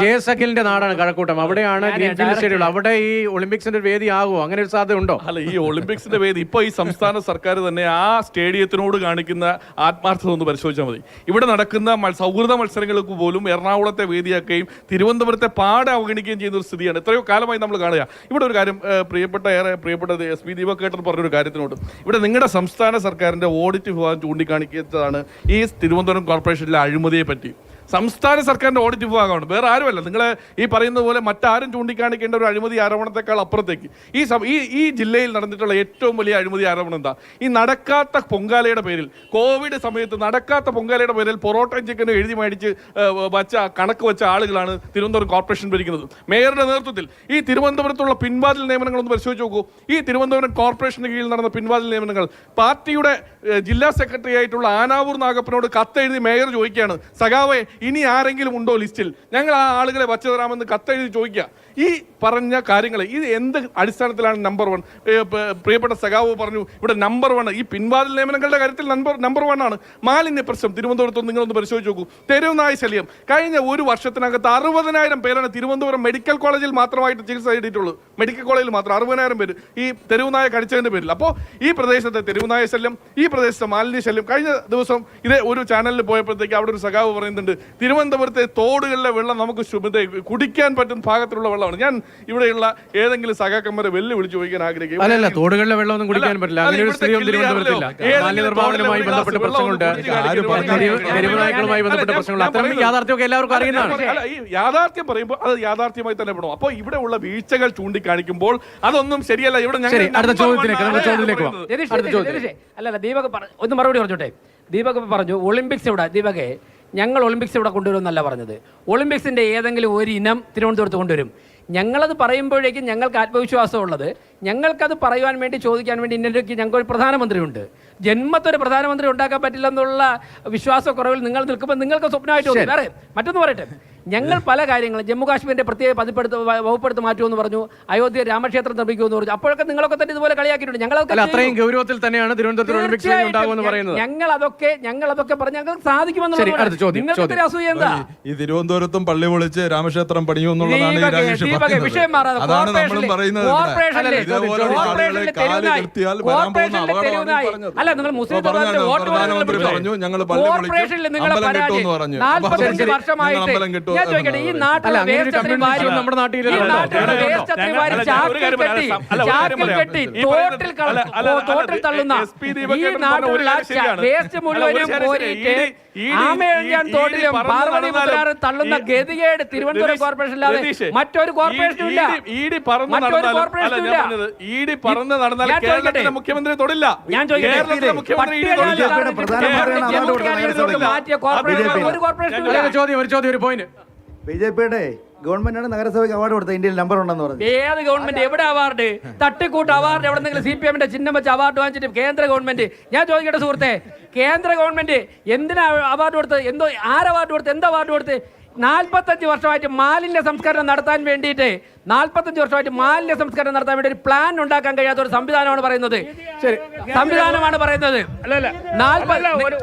ജെ എസ് അഖിലിന്റെ നാടാണ് കഴക്കൂട്ടം. അവിടെയാണ് ഗ്രീൻഫീൽഡ് സ്റ്റേഡിയം അവിടെ ഈ ഒളിമ്പിക്സിന്റെ ഒരു വേദി ആകുമോ? അങ്ങനെ ഒരു സാധ്യത ഉണ്ടോ? അല്ല ഈ ഒളിമ്പിക്സിന്റെ വേദി ഇപ്പൊ ഈ സംസ്ഥാന സർക്കാർ തന്നെ ആ സ്റ്റേഡിയത്തിനോട് കാണിക്കുന്ന ആത്മാർത്ഥത ഒന്ന് പരിശോധിച്ചാൽ മതി. ഇവിടെ നടക്കുന്ന സൗഹൃദ മത്സരങ്ങൾക്ക് പോലും എറണാകുളത്തെ വേദിയാക്കുകയും തിരുവനന്തപുരത്തെ പാടെ അവഗണിക്കുകയും ചെയ്യുന്ന ഒരു സ്ഥിതിയാണ്. എത്രയോ കാലമായി നമ്മൾ കാണുക. ഇവിടെ ഒരു കാര്യം പ്രിയപ്പെട്ട ഏറെ പ്രിയപ്പെട്ട എസ് പി ദീപക്കേട്ടൻ പറഞ്ഞൊരു കാര്യത്തിനോട് ഇവിടെ നിങ്ങളുടെ സംസ്ഥാന സർക്കാരിന്റെ ഓഡിറ്റ് വിഭാഗം ചൂണ്ടിക്കാണിക്കുന്നതാണ് ഈ തിരുവനന്തപുരം കോർപ്പറേഷനിലെ അഴിമതിയെ പറ്റി സംസ്ഥാന സർക്കാരിന്റെ ഓഡിറ്റ് വിഭാഗമാണ്. വേറെ ആരുമല്ല. നിങ്ങൾ ഈ പറയുന്നത് പോലെ മറ്റാരും ചൂണ്ടിക്കാണിക്കേണ്ട ഒരു അഴിമതി ആരോപണത്തെക്കാൾ അപ്പുറത്തേക്ക്. ഈ ഈ ഈ ജില്ലയിൽ നടന്നിട്ടുള്ള ഏറ്റവും വലിയ അഴിമതി ആരോപണം എന്താ? ഈ നടക്കാത്ത പൊങ്കാലയുടെ പേരിൽ കോവിഡ് സമയത്ത് നടക്കാത്ത പൊങ്കാലയുടെ പേരിൽ പൊറോട്ട ചിക്കൻ എഴുതി മേടിച്ച് വച്ച കണക്ക് വെച്ച ആളുകളാണ് തിരുവനന്തപുരം കോർപ്പറേഷൻ ഭരിക്കുന്നത്. മേയറുടെ നേതൃത്വത്തിൽ ഈ തിരുവനന്തപുരത്തുള്ള പിൻവാതിൽ നിയമനങ്ങളൊന്ന് പരിശോധിച്ച് നോക്കൂ. ഈ തിരുവനന്തപുരം കോർപ്പറേഷന് കീഴിൽ നടന്ന പിൻവാതിൽ നിയമനങ്ങൾ പാർട്ടിയുടെ ജില്ലാ സെക്രട്ടറി ആയിട്ടുള്ള ആനാവൂർ നാഗപ്പനോട് കത്തെഴുതി മേയർ ചോദിക്കുകയാണ്. സഖാവേ ഇനി ആരെങ്കിലും ഉണ്ടോ ലിസ്റ്റിൽ? ഞങ്ങൾ ആ ആളുകളെ വച്ചു തരാമെന്ന് കത്തെഴുതി ചോദിക്കുക. ഈ പറഞ്ഞ കാര്യങ്ങൾ ഇത് എന്ത് അടിസ്ഥാനത്തിലാണ് നമ്പർ വൺ പ്രിയപ്പെട്ട സഖാവ് പറഞ്ഞു ഇവിടെ നമ്പർ വൺ ഈ പിൻവാതിൽ നിയമനങ്ങളുടെ കാര്യത്തിൽ നമ്പർ നമ്പർ വൺ ആണ്. മാലിന്യ പ്രശ്നം തിരുവനന്തപുരത്ത് നിങ്ങളൊന്ന് പരിശോധിച്ച് നോക്കൂ. തെരുവുനായ ശല്യം. കഴിഞ്ഞ ഒരു വർഷത്തിനകത്ത് അറുപതിനായിരം പേരാണ് തിരുവനന്തപുരം മെഡിക്കൽ കോളേജിൽ മാത്രമായിട്ട് ചികിത്സ ചെയ്തിട്ടുള്ളൂ മെഡിക്കൽ കോളേജിൽ മാത്രം അറുപതിനായിരം പേര്. ഈ തെരുവുനായ കടിച്ചതിന്റെ പേരിൽ. അപ്പോൾ ഈ പ്രദേശത്തെ തെരുവുനായ ശല്യം ഈ പ്രദേശത്തെ മാലിന്യ ശല്യം കഴിഞ്ഞ ദിവസം ഇതേ ഒരു ചാനലിൽ പോയപ്പോഴത്തേക്ക് അവിടെ ഒരു സഖാവ് പറയുന്നുണ്ട് തിരുവനന്തപുരത്തെ തോടുകളിലെ വെള്ളം നമുക്ക് ശുഭത കുടിക്കാൻ പറ്റുന്ന ഭാഗത്തിലുള്ള വെള്ളമാണ്. ഞാൻ ഇവിടെയുള്ള ഏതെങ്കിലും സഹാക്കന്മാരെ വെല്ലു വിളിച്ചു ചോദിക്കാൻ ആഗ്രഹിക്കും അല്ലല്ല തോടുകളിലെ വെള്ളമൊന്നും കുടിക്കാൻ പറ്റില്ല. അങ്ങനെ ഒരു സ്ത്രീയും തിരുവനന്തപുരത്തില്ല. മാലിന്യ നിർമ്മാർജനവുമായി ബന്ധപ്പെട്ട പ്രശ്നങ്ങളുണ്ട് കുടിച്ച് കാണിക്കുന്നു. ആര് പറഞ്ഞു? തെരുവ്- തെരുവ് നായ്ക്കളുമായി ബന്ധപ്പെട്ട പ്രശ്നങ്ങൾ അത്തരം യാഥാർത്ഥ്യമൊക്കെ എല്ലാവർക്കും അറിയുന്നതാണ്. അല്ല, ഈ യാഥാർത്ഥ്യം പറയുമ്പോൾ അത് യാഥാർത്ഥ്യമായി തന്നെ പെടും. അപ്പോൾ ഇവിടെ ഉള്ള വീഴ്ചകൾ ചൂണ്ടിക്കാണിക്കുമ്പോൾ അതൊന്നും ശരിയല്ല. ഇവിടെ ഞങ്ങൾ അടുത്ത ചോദ്യത്തിലേക്ക് one ചോദ്യത്തിലേക്ക് അല്ലല്ല ദീപക് ഒന്ന് മറുപടി പറഞ്ഞോട്ടെ. ദീപക് പറഞ്ഞു ഒളിമ്പിക്സ് ഇവിടെ ദീപകെ ഞങ്ങൾ ഒളിമ്പിക്സ് ഇവിടെ കൊണ്ടുവരുമെന്നല്ല പറഞ്ഞത്. ഒളിമ്പിക്സിന്റെ ഏതെങ്കിലും ഒരു ഇനം തിരുവനന്തപുരത്ത് കൊണ്ടുവരും. ഞങ്ങളത് പറയുമ്പോഴേക്കും ഞങ്ങൾക്ക് ആത്മവിശ്വാസമുള്ളത്. ഞങ്ങൾക്കത് പറയുവാൻ വേണ്ടി ചോദിക്കാൻ വേണ്ടി ഇന്നലേക്ക് ഞങ്ങൾക്ക് ഒരു പ്രധാനമന്ത്രിയുണ്ട്. ജന്മത്തൊരു പ്രധാനമന്ത്രി ഉണ്ടാക്കാൻ പറ്റില്ലെന്നുള്ള വിശ്വാസക്കുറവിൽ നിങ്ങൾ നിൽക്കുമ്പോൾ നിങ്ങൾക്ക് സ്വപ്നമായിട്ട് വേറെ മറ്റൊന്ന് പറയട്ടെ. ഞങ്ങൾ പല കാര്യങ്ങളും ജമ്മു കാശ്മീരിന്റെ പ്രത്യേക പതിപ്പെടുത്ത് വകുപ്പെടുത്ത് മാറ്റുമെന്ന് പറഞ്ഞു. അയോധ്യ രാമക്ഷേത്രം നിർമ്മിക്കുമെന്ന് പറഞ്ഞു. അപ്പോഴൊക്കെ നിങ്ങളൊക്കെ തന്നെ ഇതുപോലെ കളിയാക്കിയിട്ടുണ്ട്. ഞങ്ങളൊക്കെ അത്രയും ഗൗരവത്തിൽ തന്നെയാണ് തിരുവനന്തപുരത്ത് ഒളിമ്പിക്സ് വേദി ഉണ്ടാകുമെന്ന് പറയുന്നത്. ഞങ്ങൾ അതൊക്കെ ഞങ്ങൾ അതൊക്കെ പറഞ്ഞ് ഞങ്ങൾക്ക് ശരി, സാധിക്കുമെന്ന് അടുത്ത ചോദ്യം, നിങ്ങൾക്ക് ചോദ്യം. ഇത്ര അസൂയ എന്താ? ഈ തിരുവനന്തപുരത്തും പള്ളി പൊളിച്ച് രാമക്ഷേത്രം പണിയൂ എന്നുള്ളതാണ്. വിഷയം മാറാതെ. അല്ല നിങ്ങൾ മുസ്ലിം പറഞ്ഞു ഞങ്ങൾ പള്ളി അതുകൊണ്ട് വർഷമായിട്ട് ഞാൻ ചോദിക്കട്ടെ ഈ നാട്ടിലെ വേസ്റ്റ് അത്രയും കമ്മ്യൂണിസ്റ്റ് വാരി- നമ്മുടെ. ഈ വേസ്റ്റ് അത്രയും വാരി ചാക്കിൽ കെട്ടി, ചാക്കിൽ തോട്ടിൽ തോട്ടിൽ തള്ളുന്ന ഈ നാട്ടിലുള്ള വേസ്റ്റ് മുഴുവനും കോരിയിട്ട് ആമയഴിഞ്ഞാൻ തോട്ടിലും പാർവതി തള്ളുന്ന ഗതികേട് തിരുവനന്തപുരം കോർപ്പറേഷൻ അല്ലാതെ മറ്റൊരു കോർപ്പറേഷനും ഇല്ല ഈ- ഈ ഡി പറന്ന് മറ്റൊരു കോർപ്പറേഷനും ഇല്ല മുഖ്യമന്ത്രി തൊടില്ല ഞാൻ ചോദിക്കട്ടെ? മാറ്റിയ കോർപ്പറേഷൻ ഒരു കോർപ്പറേഷനും ഇല്ല ഒരു ചോദ്യം ഒരു ചോദ്യം ഒരു പോയിന്റ് ബി ജെ പിയുടെ ഗവൺമെന്റാണ് നഗരസഭയ്ക്ക് അവാർഡ് കൊടുത്തത്. ഇന്ത്യയിൽ നമ്പർ ഉണ്ടെന്ന് പറഞ്ഞു. ഏത് ഗവൺമെന്റ്? എവിടെ അവാർഡ് തട്ടിക്കൂട്ട് അവാർഡ് എവിടെന്നെങ്കിലും സി പി എമ്മിന്റെ ചിഹ്നം വെച്ച് അവാർഡ് വാങ്ങിച്ചിട്ട് കേന്ദ്ര ഗവൺമെന്റ്? ഞാൻ ചോദിക്കട്ടെ സുഹൃത്തെ കേന്ദ്ര ഗവൺമെന്റ് എന്തിനാ അവാർഡ് കൊടുത്തത്? എന്തോ ആര് അവാർഡ് കൊടുത്ത് എന്താ അവാർഡ് കൊടുത്ത് നാൽപ്പത്തഞ്ച് വർഷമായിട്ട് മാലിന്യ സംസ്കരണം നടത്താൻ വേണ്ടിയിട്ട് നാൽപ്പത്തഞ്ച് വർഷമായിട്ട് മാലിന്യ സംസ്കരണം നടത്താൻ വേണ്ടി ഒരു പ്ലാൻ ഉണ്ടാക്കാൻ കഴിയാത്ത ഒരു സംവിധാനമാണ് പറയുന്നത്. ശരി. സംവിധാനമാണ് പറയുന്നത്.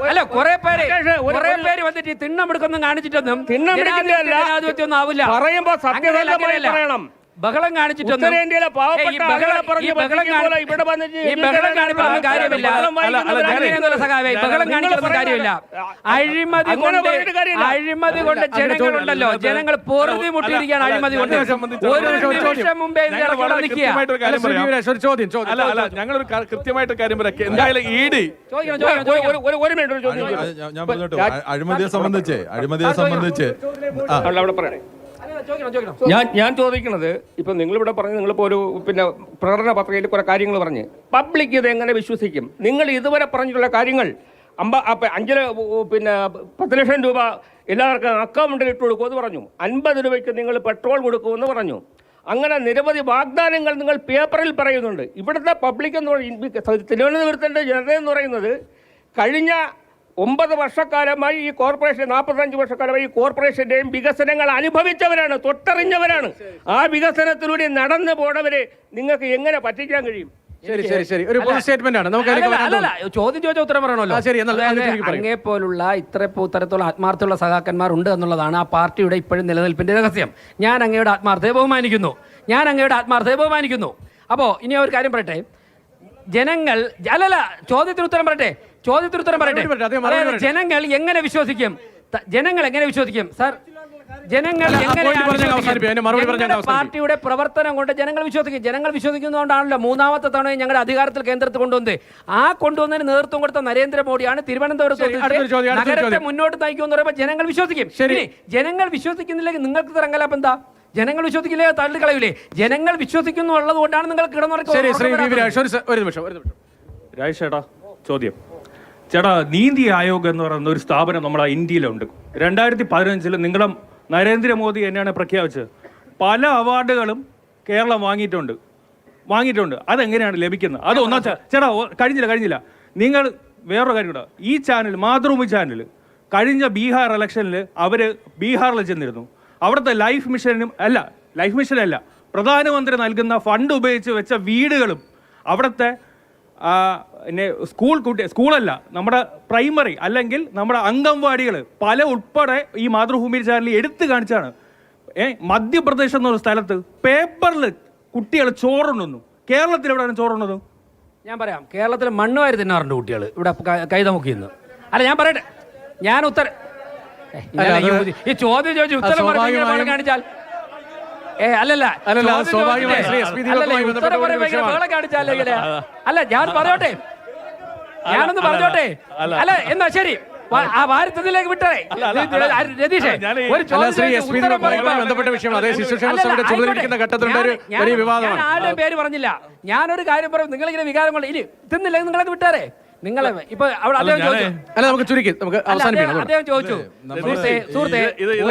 അല്ല കുറെ പേര് കുറെ പേര് വന്നിട്ട് ഈ തിണ്ണമെടുക്കൊന്നും കാണിച്ചിട്ടൊന്നും ജനാധിപത്യം ഒന്നും ആവില്ല. പറയുമ്പോ സത്യസന്ധമായി പറയണം. ബഹളം കാണിച്ചിട്ടൊന്നും കാര്യമില്ല. അഴിമതി കൊണ്ട്. അഴിമതി കൊണ്ട് ജനങ്ങളുണ്ടല്ലോ. ജനങ്ങൾ പൊറുതി മുട്ടിയിരിക്കുകയാണ് അഴിമതി കൊണ്ട്. ഒരു. നിമിഷം മുമ്പേ ഞങ്ങൾ. ചോദ്യം കൃത്യമായിട്ട് കാര്യം പറയാം. എന്തായാലും ഇ ഡി അഴിമതിയെ സംബന്ധിച്ച് അഴിമതിയെ സംബന്ധിച്ച് അവിടെ പറയണേ ഞാൻ ഞാൻ ചോദിക്കുന്നത് ഇപ്പൊ നിങ്ങളിവിടെ പറഞ്ഞ് നിങ്ങളിപ്പോ ഒരു പിന്നെ പ്രകടന പത്രികയിൽ കുറെ കാര്യങ്ങൾ പറഞ്ഞ്. പബ്ലിക് ഇത് എങ്ങനെ വിശ്വസിക്കും? നിങ്ങൾ ഇതുവരെ പറഞ്ഞിട്ടുള്ള കാര്യങ്ങൾ അമ്പ അഞ്ചര പിന്നെ പത്ത് ലക്ഷം രൂപ എല്ലാവർക്കും അക്കൗണ്ടിൽ ഇട്ട് കൊടുക്കുമെന്ന് പറഞ്ഞു. അൻപത് രൂപയ്ക്ക് നിങ്ങൾ പെട്രോൾ കൊടുക്കുമെന്ന് പറഞ്ഞു. അങ്ങനെ നിരവധി വാഗ്ദാനങ്ങൾ നിങ്ങൾ പേപ്പറിൽ പറയുന്നുണ്ട്. ഇവിടുത്തെ പബ്ലിക് എന്ന് തിരുവനന്തപുരത്തിന്റെ ജനത എന്ന് പറയുന്നത് കഴിഞ്ഞ ഒമ്പത് വർഷക്കാലമായി ഈ കോർപ്പറേഷൻ നാൽപ്പത്തഞ്ച് വർഷക്കാലമായി ഈ കോർപ്പറേഷന്റെയും വികസനങ്ങൾ അനുഭവിച്ചവരാണ് തൊട്ടറിഞ്ഞവരാണ്. ആ വികസനത്തിലൂടെ നടന്നു പോണവരെ നിങ്ങൾക്ക് എങ്ങനെ പറ്റിക്കാൻ കഴിയും? ശരി ശരി ശരി. ഒരു പൊതു സ്റ്റേറ്റ്മെന്റ് ആണ്. നമുക്ക് ചോദ്യം ചോദിച്ച ഉത്തരം പറയണല്ലോ ശരി. അങ്ങേ പോലുള്ള ഇത്ര ഇത്തരത്തിലുള്ള ആത്മാർത്ഥമുള്ള സഹാക്കന്മാർ ഉണ്ട് എന്നുള്ളതാണ് ആ പാർട്ടിയുടെ ഇപ്പോഴും നിലനിൽപ്പിന്റെ രഹസ്യം. ഞാൻ അങ്ങയുടെ ആത്മാർത്ഥയെ ബഹുമാനിക്കുന്നു. ഞാൻ അങ്ങയുടെ ആത്മാർത്ഥയെ ബഹുമാനിക്കുന്നു. അപ്പോൾ ഇനി ഒരു കാര്യം പറയട്ടെ? ജനങ്ങൾ അല്ലല്ല ചോദ്യത്തിന് ഉത്തരം പറയട്ടെ? ചോദ്യത്തിന് ഉത്തരം പറയട്ടെ അതായത് ജനങ്ങൾ എങ്ങനെ വിശ്വസിക്കും? ജനങ്ങൾ എങ്ങനെ വിശ്വസിക്കും? സർ ജനങ്ങൾ പാർട്ടിയുടെ പ്രവർത്തനം കൊണ്ട് ജനങ്ങൾ വിശ്വസിക്കും. ജനങ്ങൾ വിശ്വസിക്കുന്നതുകൊണ്ടാണല്ലോ മൂന്നാമത്തെ തവണ ഞങ്ങളുടെ അധികാരത്തിൽ കേന്ദ്രത്തിൽ കൊണ്ടുവന്നത്. ആ കൊണ്ടുവന്നതിന് നേതൃത്വം കൊടുത്ത നരേന്ദ്രമോദിയാണ് തിരുവനന്തപുരത്ത് നഗരത്തെ മുന്നോട്ട് നയിക്കുമെന്ന് പറയുമ്പോൾ ജനങ്ങൾ വിശ്വസിക്കും. ശരി. ജനങ്ങൾ വിശ്വസിക്കുന്നില്ലെങ്കിൽ നിങ്ങൾക്ക് തരങ്കലാപ്പ് എന്താ? ജനങ്ങൾ വിശ്വസിക്കില്ലേ? തള്ളിക്കളയൂലേ ജനങ്ങൾ വിശ്വസിക്കുന്നുള്ളത് കൊണ്ടാണ് നിങ്ങൾ ശരി ശ്രീ കിടന്നുറക്കം ഒരു ഒരു നിമിഷം ഒരു നിമിഷം. രാജേഷ് ചേട്ടാ ചോദ്യം. ചേട്ടാ നീതി ആയോഗ് എന്ന് പറയുന്ന ഒരു സ്ഥാപനം നമ്മുടെ ഇന്ത്യയിലുണ്ട്. രണ്ടായിരത്തി പതിനഞ്ചിൽ നിങ്ങളുടെ നരേന്ദ്രമോദി എന്നെയാണ് പ്രഖ്യാപിച്ചത്. പല അവാർഡുകളും കേരളം വാങ്ങിയിട്ടുണ്ട്. വാങ്ങിയിട്ടുണ്ട്. അതെങ്ങനെയാണ് ലഭിക്കുന്നത്? അത് ഒന്നാ ചേട്ടാ കഴിഞ്ഞില്ല കഴിഞ്ഞില്ല. നിങ്ങൾ വേറൊരു കാര്യം കൂടെ. ഈ ചാനൽ മാതൃഭൂമി ചാനൽ കഴിഞ്ഞ ബീഹാർ ഇലക്ഷനിൽ അവർ ബീഹാറിൽ ചെന്നിരുന്നു. അവിടുത്തെ ലൈഫ് മിഷനും അല്ല ലൈഫ് മിഷനല്ല പ്രധാനമന്ത്രി നൽകുന്ന ഫണ്ട് ഉപയോഗിച്ച് വെച്ച വീടുകളും അവിടുത്തെ പിന്നെ സ്കൂൾ കുട്ടി സ്കൂളല്ല നമ്മുടെ പ്രൈമറി അല്ലെങ്കിൽ നമ്മുടെ അംഗൻവാടികൾ പല ഉൾപ്പെടെ ഈ മാതൃഭൂമി ചാനലിൽ എടുത്തു കാണിച്ചാണ്. ഏ മധ്യപ്രദേശ് എന്നൊരു സ്ഥലത്ത് പേപ്പറിൽ കുട്ടികൾ ചോറുണ്ണുന്നു. കേരളത്തിൽ എവിടെയാണ് ചോറുണ്ണത് ഞാൻ പറയാം കേരളത്തിൽ മണ്ണ് വാരി തിന്നാറുണ്ട് കുട്ടികൾ ഇവിടെ കൈതമുക്കിന്ന് അല്ല ഞാൻ പറയട്ടെ ഞാൻ ഉത്തര ഈ ചോദ്യം ചോദിച്ചു ഉത്തരം കാണിച്ചാൽ ഏ അല്ലല്ല. അല്ലല്ല, ചോദ്യം സ്വാഭാവികമായും ശ്രീ എസ് പി ചോദിച്ചില്ലേ? ബന്ധപ്പെട്ട ഒരു വിഷയമാണ്. ബഹളം അല്ല ഞാൻ പറഞ്ഞോട്ടെ. ഞാനൊന്ന് പറഞ്ഞോട്ടെ. അല്ല. എന്നാ ശരി. വാ- ആ വാരത്തിലേക്ക് വിട്ടേ. രതീഷേ ഞാൻ ഈ- ഒരു അല്ല ശ്രീ എസ് പി ഉത്തരം ബന്ധപ്പെട്ട വിഷയം. അതേ ശിശുക്ഷേമ അല്ലല്ല, സമിതി ചുമതലയിരിക്കുന്ന ആയിക്കോട്ടെ. ഘട്ടത്തിലുണ്ട്. ഒരു ഞാൻ- വലിയ ഞാൻ വിവാദമാണ് ആരുടെയും പേര് പറഞ്ഞില്ല. ഞാനൊരു കാര്യം പറയും നിങ്ങളിങ്ങനെ വികാരം കൊണ്ട് ഇനി തിന്നില്ലെങ്കിൽ നിങ്ങളത് വിട്ടാരേ. നിങ്ങളെ ഇപ്പൊ അവിടെ അദ്ദേഹം ചോദിച്ചു. അല്ല നമുക്ക് ചുരുക്കി നമുക്ക് അല്ല, അവസാനിപ്പിക്കണം അദ്ദേഹം- ചോദിച്ചു. സുഹൃത്തെ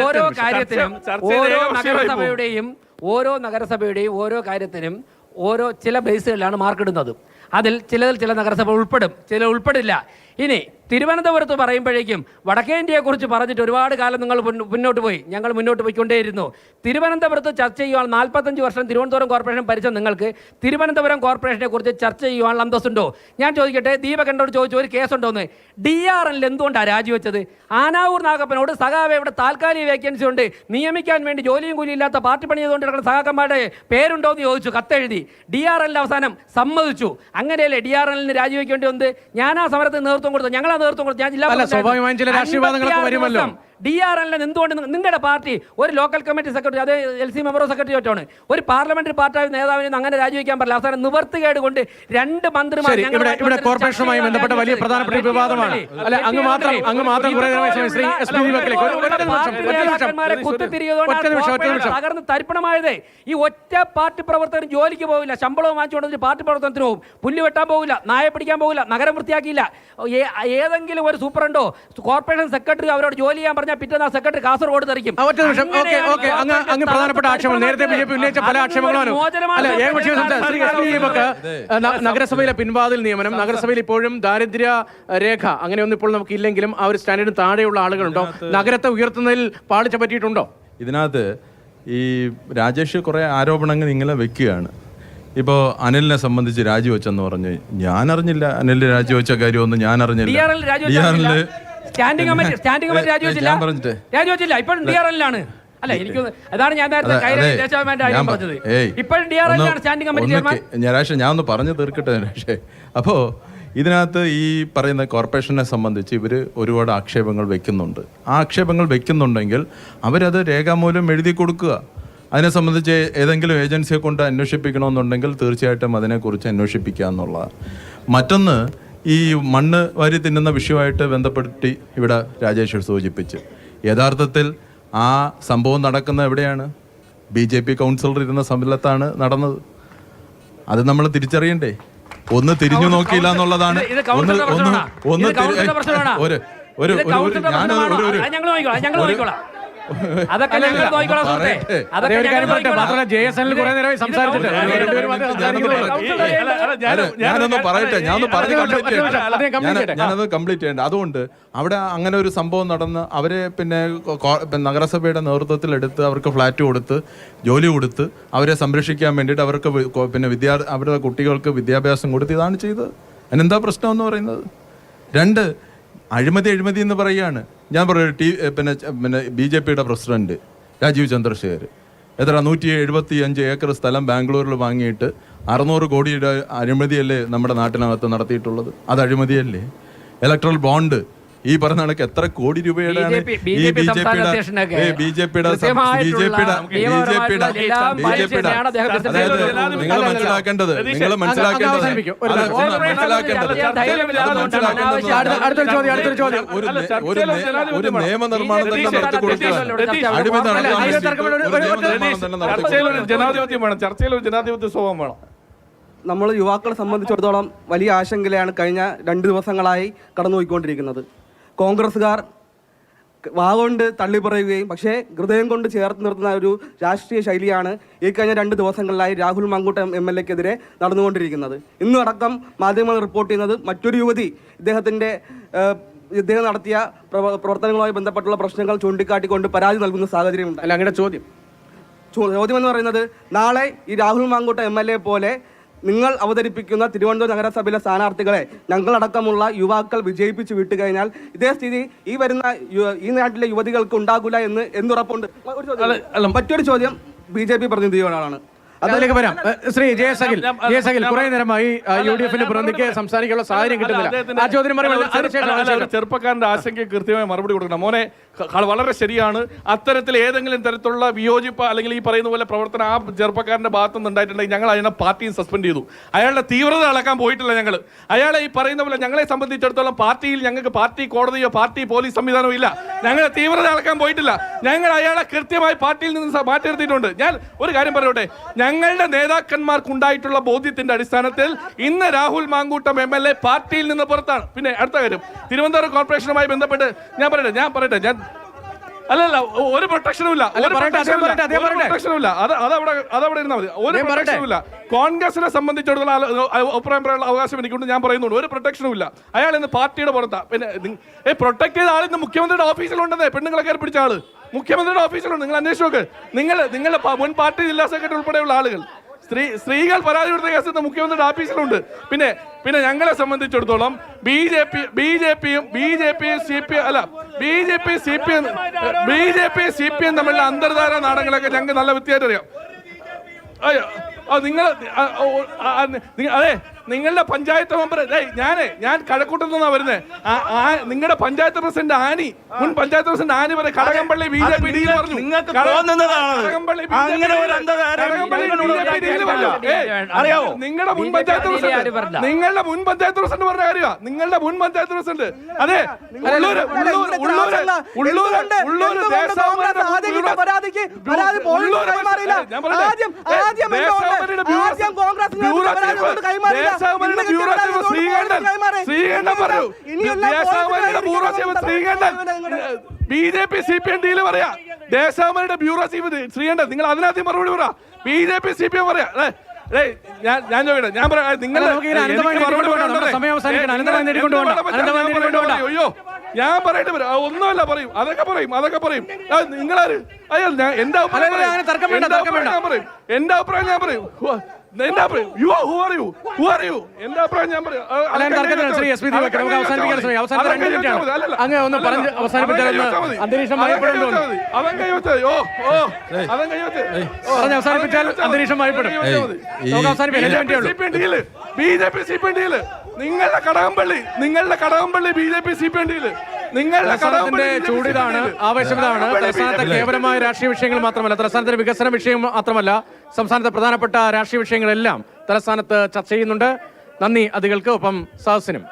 ഓരോ കാര്യത്തിനും ഓരോ നഗരസഭയുടെയും ഓരോ നഗരസഭയുടെയും ഓരോ കാര്യത്തിനും ഓരോ ചില ബേസുകളിലാണ് മാർക്ക് ഇടുന്നത്. അതിൽ ചിലതിൽ ചില നഗരസഭ ഉൾപ്പെടും. ചില ഉൾപ്പെടില്ല. ഇനി തിരുവനന്തപുരത്ത് പറയുമ്പോഴേക്കും വടക്കേ ഇന്ത്യയെക്കുറിച്ച് പറഞ്ഞിട്ട് ഒരുപാട് കാലം നിങ്ങൾ മുന്നോട്ട് പോയി. ഞങ്ങൾ മുന്നോട്ട് പോയിക്കൊണ്ടേയിരുന്നു. തിരുവനന്തപുരത്ത് ചർച്ച ചെയ്യുവാൻ നാൽപ്പത്തഞ്ച് വർഷം തിരുവനന്തപുരം കോർപ്പറേഷൻ ഭരിച്ച നിങ്ങൾക്ക് തിരുവനന്തപുരം കോർപ്പറേഷനെ കുറിച്ച് ചർച്ച ചെയ്യുവാനുള്ള അന്തസ്സുണ്ടോ? ഞാൻ ചോദിക്കട്ടെ ദീപകണ്ഠോട് ചോദിച്ചു ഒരു കേസുണ്ടോ എന്ന് ഡി ആർ എല്ലിൽ എന്തുകൊണ്ടാണ് രാജിവെച്ചത്? ആനാവൂർ നാഗപ്പനോട് സഖാവ് ഇവിടെ താൽക്കാലിക വേക്കൻസി ഉണ്ട്? നിയമിക്കാൻ വേണ്ടി ജോലിയും കൂലിയും ഇല്ലാത്ത പാർട്ടി പണി ചെയ്തുകൊണ്ട് കിടക്കുന്ന പേരുണ്ടോ എന്ന് ചോദിച്ചു കത്തെഴുതി. ഡി ആർ എൽ അവസാനം സമ്മതിച്ചു. അങ്ങനെയല്ലേ ഡി ആർ എല്ലിന് രാജിവെക്കേണ്ടി വന്നത്? ഞാൻ ആ സമരത്തിന് നേതൃത്വം കൊടുത്തു. ഞങ്ങൾ ആ നേതൃത്വം ഞാൻ ജില്ലാ സ്വാഭാവികമായും ചില രാഷ്ട്രീയവാദങ്ങളൊക്കെ വരുമല്ലോ. ഡി ആർ എല്ലിന് എന്തുകൊണ്ട് നിങ്ങളുടെ പാർട്ടി ഒരു ലോക്കൽ കമ്മിറ്റി സെക്രട്ടറി അത് എൽ സി മെമ്പറോ സെക്രട്ടറി ആയിട്ടാണ്. ഒരു പാർലമെന്ററി പാർട്ടി നേതാവിനെ അങ്ങനെ രാജിവെക്കാൻ പറ്റില്ല. അവസാനം നിവർത്തികേട് കൊണ്ട് രണ്ട് മന്ത്രിമാർ ഇവിടെ ഇവിടെ കോർപ്പറേഷനുമായി ബന്ധപ്പെട്ട വലിയ ചെയ്യാൻ പ്രധാനപ്പെട്ട വിവാദമാണ്. അല്ല അങ്ങ് മാത്രം അങ്ങ് മാത്രം ശ്രീ എസ് പി ദീപക്കിലേക്ക് തകർന്ന് തരിപ്പണമായത്. ഈ ഒറ്റ പാർട്ടി പ്രവർത്തകർ ജോലിക്ക് പോകില്ല ശമ്പളവും വാങ്ങിച്ചുകൊണ്ട് പാർട്ടി പ്രവർത്തനത്തിന് പോകും. പുല്ല് വെട്ടാൻ പോകില്ല നായ പിടിക്കാൻ പോകില്ല നഗരം വൃത്തിയാക്കിയില്ല. ഏതെങ്കിലും ഒരു സൂപ്രണ്ടോ കോർപ്പറേഷൻ സെക്രട്ടറി അവരോട് ജോലി ചെയ്യാൻ പറഞ്ഞാൽ പിറ്റേന്ന് ആ സെക്രട്ടറി കാസർഗോഡ് തെറിക്കും ഒറ്റ നിമിഷം. ഓക്കെ ഓക്കെ അങ്ങ് അങ്ങ് പ്രധാനപ്പെട്ട ആക്ഷേപം നേരത്തെ ബി ജെ പി ഉന്നയിച്ച പല ആക്ഷേപങ്ങളും അല്ല ഏകപക്ഷീയ സംസാരം ശ്രീ എസ് പി ദീപക് ന- നഗരസഭയിലെ പിൻവാതിൽ നിയമനം നഗരസഭയിൽ ഇപ്പോഴും ദാരിദ്ര്യ രേഖ അങ്ങനെയൊന്നും ഇപ്പോൾ നമുക്ക് ഇല്ലെങ്കിലും ആ ഒരു സ്റ്റാൻഡേർഡിന് താഴെയുള്ള ആളുകളുണ്ടോ? നഗരത്തെ ഉയർത്തുന്നതിൽ പാളിച്ച പറ്റിയിട്ടുണ്ടോ? ഇതിനകത്ത് ഈ രാജേഷ് കുറെ ആരോപണങ്ങൾ ഇങ്ങനെ വെക്കുകയാണ്. ഇപ്പോ അനിലിനെ സംബന്ധിച്ച് രാജിവെച്ചെന്ന് പറഞ്ഞ് ഞാൻ അറിഞ്ഞില്ല അനിൽ രാജിവെച്ച കാര്യമൊന്നും ഞാൻ അറിഞ്ഞില്ല DRL രാജിവെച്ചില്ല. സ്റ്റാൻഡിംഗ് കമ്മിറ്റി സ്റ്റാൻഡിംഗ് കമ്മിറ്റി രാജിവെച്ചില്ല. രാജിവെച്ചില്ല ഇപ്പോഴും ഡി ആർ എല്ലാണ് അല്ല എനിക്ക് അതാണ് ഞാൻ നേരത്തെ പറഞ്ഞത്. ഇപ്പോഴും ഡി ആർ എല്ലാണ് സ്റ്റാൻഡിംഗ് കമ്മിറ്റി ചെയർമാൻ. ഞാൻ ഒന്ന് പറഞ്ഞു തീർക്കട്ടെ അപ്പോ ഇതിനകത്ത് ഈ പറയുന്ന കോർപ്പറേഷനെ സംബന്ധിച്ച് ഇവർ ഒരുപാട് ആക്ഷേപങ്ങൾ വെക്കുന്നുണ്ട്. ആ ആക്ഷേപങ്ങൾ വെക്കുന്നുണ്ടെങ്കിൽ അവരത് രേഖാമൂലം എഴുതി കൊടുക്കുക. അതിനെ സംബന്ധിച്ച് ഏതെങ്കിലും ഏജൻസിയെ കൊണ്ട് അന്വേഷിപ്പിക്കണമെന്നുണ്ടെങ്കിൽ തീർച്ചയായിട്ടും അതിനെക്കുറിച്ച് അന്വേഷിപ്പിക്കുക എന്നുള്ളതാണ്. മറ്റൊന്ന് ഈ മണ്ണ് വാരി തിന്നുന്ന വിഷയമായിട്ട് ബന്ധപ്പെടുത്തി ഇവിടെ രാജേഷ് സൂചിപ്പിച്ച് യഥാർത്ഥത്തിൽ ആ സംഭവം നടക്കുന്നത് എവിടെയാണ് ബി ജെ പി കൗൺസിലർ ഇരുന്ന സമ്മേളനത്താണ് നടന്നത് അത് നമ്മൾ തിരിച്ചറിയണ്ടേ ഒന്ന് തിരിഞ്ഞു നോക്കിയില്ല എന്നുള്ളതാണ് ഒന്ന് ഒന്ന്? ഒന്ന്? ഒരു ഒരു ഞാൻ? ഒരു ഒരു അതൊക്കെ ഞങ്ങൾ നോക്കിക്കോളാം സുഹൃത്തേ. അതൊക്കെ ഞങ്ങൾ നോക്കിക്കോളാം. ഞാനൊന്ന്. പറയട്ടെ. ഞാനൊന്ന് പറഞ്ഞ് കംപ്ലീറ്റ് ചെയ്യട്ടെ. ഞാനത് കംപ്ലീറ്റ് ചെയ്യണ്ട അതുകൊണ്ട് അവിടെ അങ്ങനെ ഒരു സംഭവം നടന്ന് അവരെ പിന്നെ കോ- പിന്നെ നഗരസഭയുടെ നേതൃത്വത്തിൽ എടുത്ത് അവർക്ക് ഫ്ലാറ്റ് കൊടുത്ത് ജോലി കൊടുത്ത് അവരെ സംരക്ഷിക്കാൻ വേണ്ടിയിട്ട് അവർക്ക് വി- കോ- പിന്നെ വിദ്യാ അവരുടെ കുട്ടികൾക്ക് വിദ്യാഭ്യാസം കൊടുത്ത് ഇതാണ് ചെയ്തത് അതിനെന്താ പ്രശ്നം എന്ന് പറയുന്നത് രണ്ട് അഴിമതി അഴിമതി എന്ന് പറയുകയാണ് ഞാൻ പറയുന്നത് ടി പിന്നെ പിന്നെ ബി ജെ പിയുടെ പ്രസിഡന്റ് രാജീവ് ചന്ദ്രശേഖർ. എത്ര നൂറ്റി എഴുപത്തി അഞ്ച് ഏക്കർ സ്ഥലം ബാംഗ്ലൂരിൽ വാങ്ങിയിട്ട് അറുന്നൂറ് കോടിയുടെ അഴിമതിയല്ലേ നമ്മുടെ നാട്ടിനകത്ത് നടത്തിയിട്ടുള്ളത്? അത് അഴിമതിയല്ലേ? ഇലക്ട്രൽ ബോണ്ട് ഈ പറഞ്ഞ കണക്ക് എത്ര കോടി രൂപയുടെ ഈ ബി ജെ പിയുടെ ബി ജെ പിയുടെ ബി ജെ പിയുടെ ബി ജെ പിയുടെ ബി ജെ പിയുടെ അദ്ദേഹം അതായത് നിങ്ങൾ. മനസ്സിലാക്കേണ്ടത് നിങ്ങൾ മനസ്സിലാക്കേണ്ടത് ഒരു മനസ്സിലാക്കേണ്ടത്. നിയമനിർമ്മാണം തന്നെ നടത്തി കൊടുക്കുക ജനാധിപത്യം വേണം. ചർച്ചയിൽ ഒരു ജനാധിപത്യ സ്വഭാവം വേണം. നമ്മൾ യുവാക്കളെ സംബന്ധിച്ചിടത്തോളം വലിയ ആശങ്കയിലാണ് കഴിഞ്ഞ രണ്ട് ദിവസങ്ങളായി കടന്നുപോയിക്കൊണ്ടിരിക്കുന്നത് കോൺഗ്രസ്സുകാർ വാഗോണ്ട് തള്ളി പറയുകയും പക്ഷേ ഹൃദയം കൊണ്ട് ചേർത്ത് നിർത്തുന്ന ഒരു രാഷ്ട്രീയ ശൈലിയാണ് ഈ കഴിഞ്ഞ രണ്ട് ദിവസങ്ങളിലായി രാഹുൽ മങ്കൂട്ടം എം എൽ എക്കെതിരെ നടന്നുകൊണ്ടിരിക്കുന്നത്. ഇന്നും അടക്കം മാധ്യമങ്ങൾ റിപ്പോർട്ട് ചെയ്യുന്നത് മറ്റൊരു യുവതി ഇദ്ദേഹത്തിന്റെ ഇദ്ദേഹം നടത്തിയ പ്രവർത്തനങ്ങളുമായി ബന്ധപ്പെട്ടുള്ള പ്രശ്നങ്ങൾ ചൂണ്ടിക്കാട്ടിക്കൊണ്ട് പരാതി നൽകുന്ന സാഹചര്യമുണ്ട്. അല്ല അങ്ങയുടെ ചോദ്യം. ചോദ്യം എന്ന് പറയുന്നത് നാളെ ഈ Rahul Mamkootta M L A പോലെ നിങ്ങൾ അവതരിപ്പിക്കുന്ന തിരുവനന്തപുരം നഗരസഭയിലെ സ്ഥാനാർത്ഥികളെ ഞങ്ങളടക്കമുള്ള യുവാക്കൾ വിജയിപ്പിച്ച് വിട്ടു കഴിഞ്ഞാൽ ഇതേ സ്ഥിതി ഈ വരുന്ന ഈ നാട്ടിലെ യുവതികൾക്ക് ഉണ്ടാകില്ല എന്ന് എന്തുറപ്പുണ്ട്? മറ്റൊരു ചോദ്യം ബി ജെ പി പ്രതിനിധിയോടാണ്. അതിലേക്ക് വരാം. ശ്രീ ജയസഖിൽ ജയസഖിൽ കുറെ നേരമായി യു ഡി എഫിന്റെ പ്രതിനിധിക്ക് സംസാരിക്കാനുള്ള സാഹചര്യം കിട്ടുന്നില്ല ആ ചോദ്യം. ചെറുപ്പക്കാരന്റെ ആശങ്കയ്ക്ക് കൃത്യമായി മറുപടി കൊടുക്കണം. മോനെ വളരെ ശരിയാണ്. അത്തരത്തിൽ ഏതെങ്കിലും തരത്തിലുള്ള വിയോജിപ്പ് അല്ലെങ്കിൽ ഈ പറയുന്ന പോലെ പ്രവർത്തനം ആ ചെറുപ്പക്കാരന്റെ ഭാഗത്തു നിന്ന് ഉണ്ടായിട്ടുണ്ടെങ്കിൽ ഞങ്ങൾ അതിനെ പാർട്ടിയും സസ്പെൻഡ് ചെയ്തു. അയാളുടെ തീവ്രത അളക്കാൻ പോയിട്ടില്ല ഞങ്ങൾ അയാളെ ഈ പറയുന്ന പോലെ ഞങ്ങളെ സംബന്ധിച്ചിടത്തോളം പാർട്ടിയിൽ ഞങ്ങൾക്ക് പാർട്ടി കോടതിയോ പാർട്ടി പോലീസ് സംവിധാനമോ ഇല്ല. ഞങ്ങൾ തീവ്രത അളക്കാൻ പോയിട്ടില്ല. ഞങ്ങൾ അയാളെ കൃത്യമായി പാർട്ടിയിൽ നിന്ന് മാറ്റി നിർത്തിയിട്ടുണ്ട്. ഞാൻ ഒരു കാര്യം പറയട്ടെ? ഞങ്ങളുടെ നേതാക്കന്മാർക്കുണ്ടായിട്ടുള്ള ബോധ്യത്തിന്റെ അടിസ്ഥാനത്തിൽ ഇന്ന് Rahul Mamkoottam M L A പാർട്ടിയിൽ നിന്ന് പുറത്താണ്. പിന്നെ അടുത്ത കാര്യം തിരുവനന്തപുരം കോർപ്പറേഷനുമായി ബന്ധപ്പെട്ട് ഞാൻ പറയട്ടെ ഞാൻ പറയട്ടെ ഞാൻ അല്ലല്ല ഒരു പ്രൊട്ടക്ഷനും ഇല്ല. ഇല്ല. അത് അതവിടെ അതവിടെ ഇരുന്നാൽ മതി. ഒരു. പ്രൊട്ടക്ഷനും ഇല്ല. കോൺഗ്രസിനെ സംബന്ധിച്ചിടത്തോളം അഭിപ്രായം പറയാനുള്ള അവകാശം എനിക്കുണ്ട്. ഞാൻ പറയുന്നുണ്ട്. ഒരു പ്രൊട്ടക്ഷനും ഇല്ല. അയാൾ ഇന്ന് പാർട്ടിയുടെ പുറത്താ. പിന്നെ ഏ പ്രൊട്ടക്ട് ചെയ്ത ആൾ ഇന്ന് മുഖ്യമന്ത്രിയുടെ ഓഫീസിലുണ്ടെന്നേ പെണ്ണുങ്ങളെ കയറി പിടിച്ച ആൾ. മുഖ്യമന്ത്രിയുടെ ഓഫീസിലുണ്ട്. നിങ്ങൾ അന്വേഷിച്ച് നോക്ക്. നിങ്ങൾ നിങ്ങളുടെ മുൻ പാർട്ടി ജില്ലാ സെക്രട്ടറി ഉൾപ്പെടെയുള്ള ആളുകൾ. സ്ത്രീ സ്ത്രീകൾ പരാതി കൊടുത്ത കേസ് ഇന്ന് മുഖ്യമന്ത്രിയുടെ ഓഫീസിലുണ്ട്. പിന്നെ പിന്നെ ഞങ്ങളെ സംബന്ധിച്ചിടത്തോളം B J P B J പിയും ബി ജെ പിയും സി പി അല്ല B J P C P M B J P C P M തമ്മിലുള്ള അന്തർധാര നാടകങ്ങളൊക്കെ ഞങ്ങൾക്ക് നല്ല വ്യക്തിയായിട്ട് അറിയാം അയ്യോ നിങ്ങൾ അതെ നിങ്ങളുടെ പഞ്ചായത്ത് മെമ്പർ ഞാനേ ഞാൻ കഴക്കൂട്ടത്തു നിന്നാണ് വരുന്നത് നിങ്ങളുടെ പഞ്ചായത്ത് പ്രസിഡന്റ് ആനി മുൻ പഞ്ചായത്ത് പ്രസിഡന്റ് ആനി വരെ Kadakampally B J P D പറഞ്ഞു. നിങ്ങൾക്ക് തോന്നുന്നതാണ് കടകംപള്ളി BJP അങ്ങനെ ഒരു അന്ധകാരം നിങ്ങളുടെ മുൻ പഞ്ചായത്ത് പ്രസിഡന്റ്. നിങ്ങളുടെ മുൻ പഞ്ചായത്ത് പ്രസിഡന്റ് പറഞ്ഞ കാര്യമാ. നിങ്ങളുടെ മുൻ പഞ്ചായത്ത് പ്രസിഡന്റ്. അതെ ആദ്യം Congress കൈമാറിയില്ല. Bureau chief Sreekandan. Sreekandan പറയൂ. Bureau chief Sreekandan. B J P C P M ഡിയിൽ പറയാ. ദേശാഭിമാനിയുടെ ബ്യൂറോ ചീഫ് ശ്രീകണ്ഠൻ നിങ്ങൾ അതിനകത്ത് മറുപടി പറ. B J P C P M പറയാ. ഞാൻ ഞാൻ ചോദിക്കട്ടെ ഞാൻ പറയാം നിങ്ങൾ അയ്യോ ഞാൻ പറയട്ടെ. ആ, ഒന്നുമല്ല പറയും. അതൊക്കെ പറയും അതൊക്കെ പറയും. നിങ്ങളാര്? അയ്യോ ഞാൻ എന്റെ അഭിപ്രായം. ഞാൻ പറയും. എന്റെ അഭിപ്രായം ഞാൻ പറയും. അഭിപ്രായം? You who are you who are you എന്റെ അഭിപ്രായം ഞാൻ പറയാം. അങ്ങ് ഒന്ന് പറഞ്ഞ് അന്തരീക്ഷം മതി. ഓ ഓ. അവൻ പറഞ്ഞ് അവസാനിപ്പിച്ചാൽ അന്തരീക്ഷം ഭയപ്പെടും B J P C P ഡിയിൽ നിങ്ങളുടെ കടകംപള്ളി നിങ്ങളുടെ Kadakampally B J P C P M ഡിയിൽ നിങ്ങളുടെ തലസ്ഥാനത്തിന്റെ ചൂടിതാണ് ആവേശമിതാണ് തലസ്ഥാനത്തെ കേവലമായ രാഷ്ട്രീയ വിഷയങ്ങൾ മാത്രമല്ല തലസ്ഥാനത്തിന്റെ വികസന വിഷയം മാത്രമല്ല സംസ്ഥാനത്തെ പ്രധാനപ്പെട്ട രാഷ്ട്രീയ വിഷയങ്ങളെല്ലാം തലസ്ഥാനത്ത് ചർച്ച ചെയ്യുന്നുണ്ട്. നന്ദി അതികൾക്ക് ഒപ്പം സഹസിനും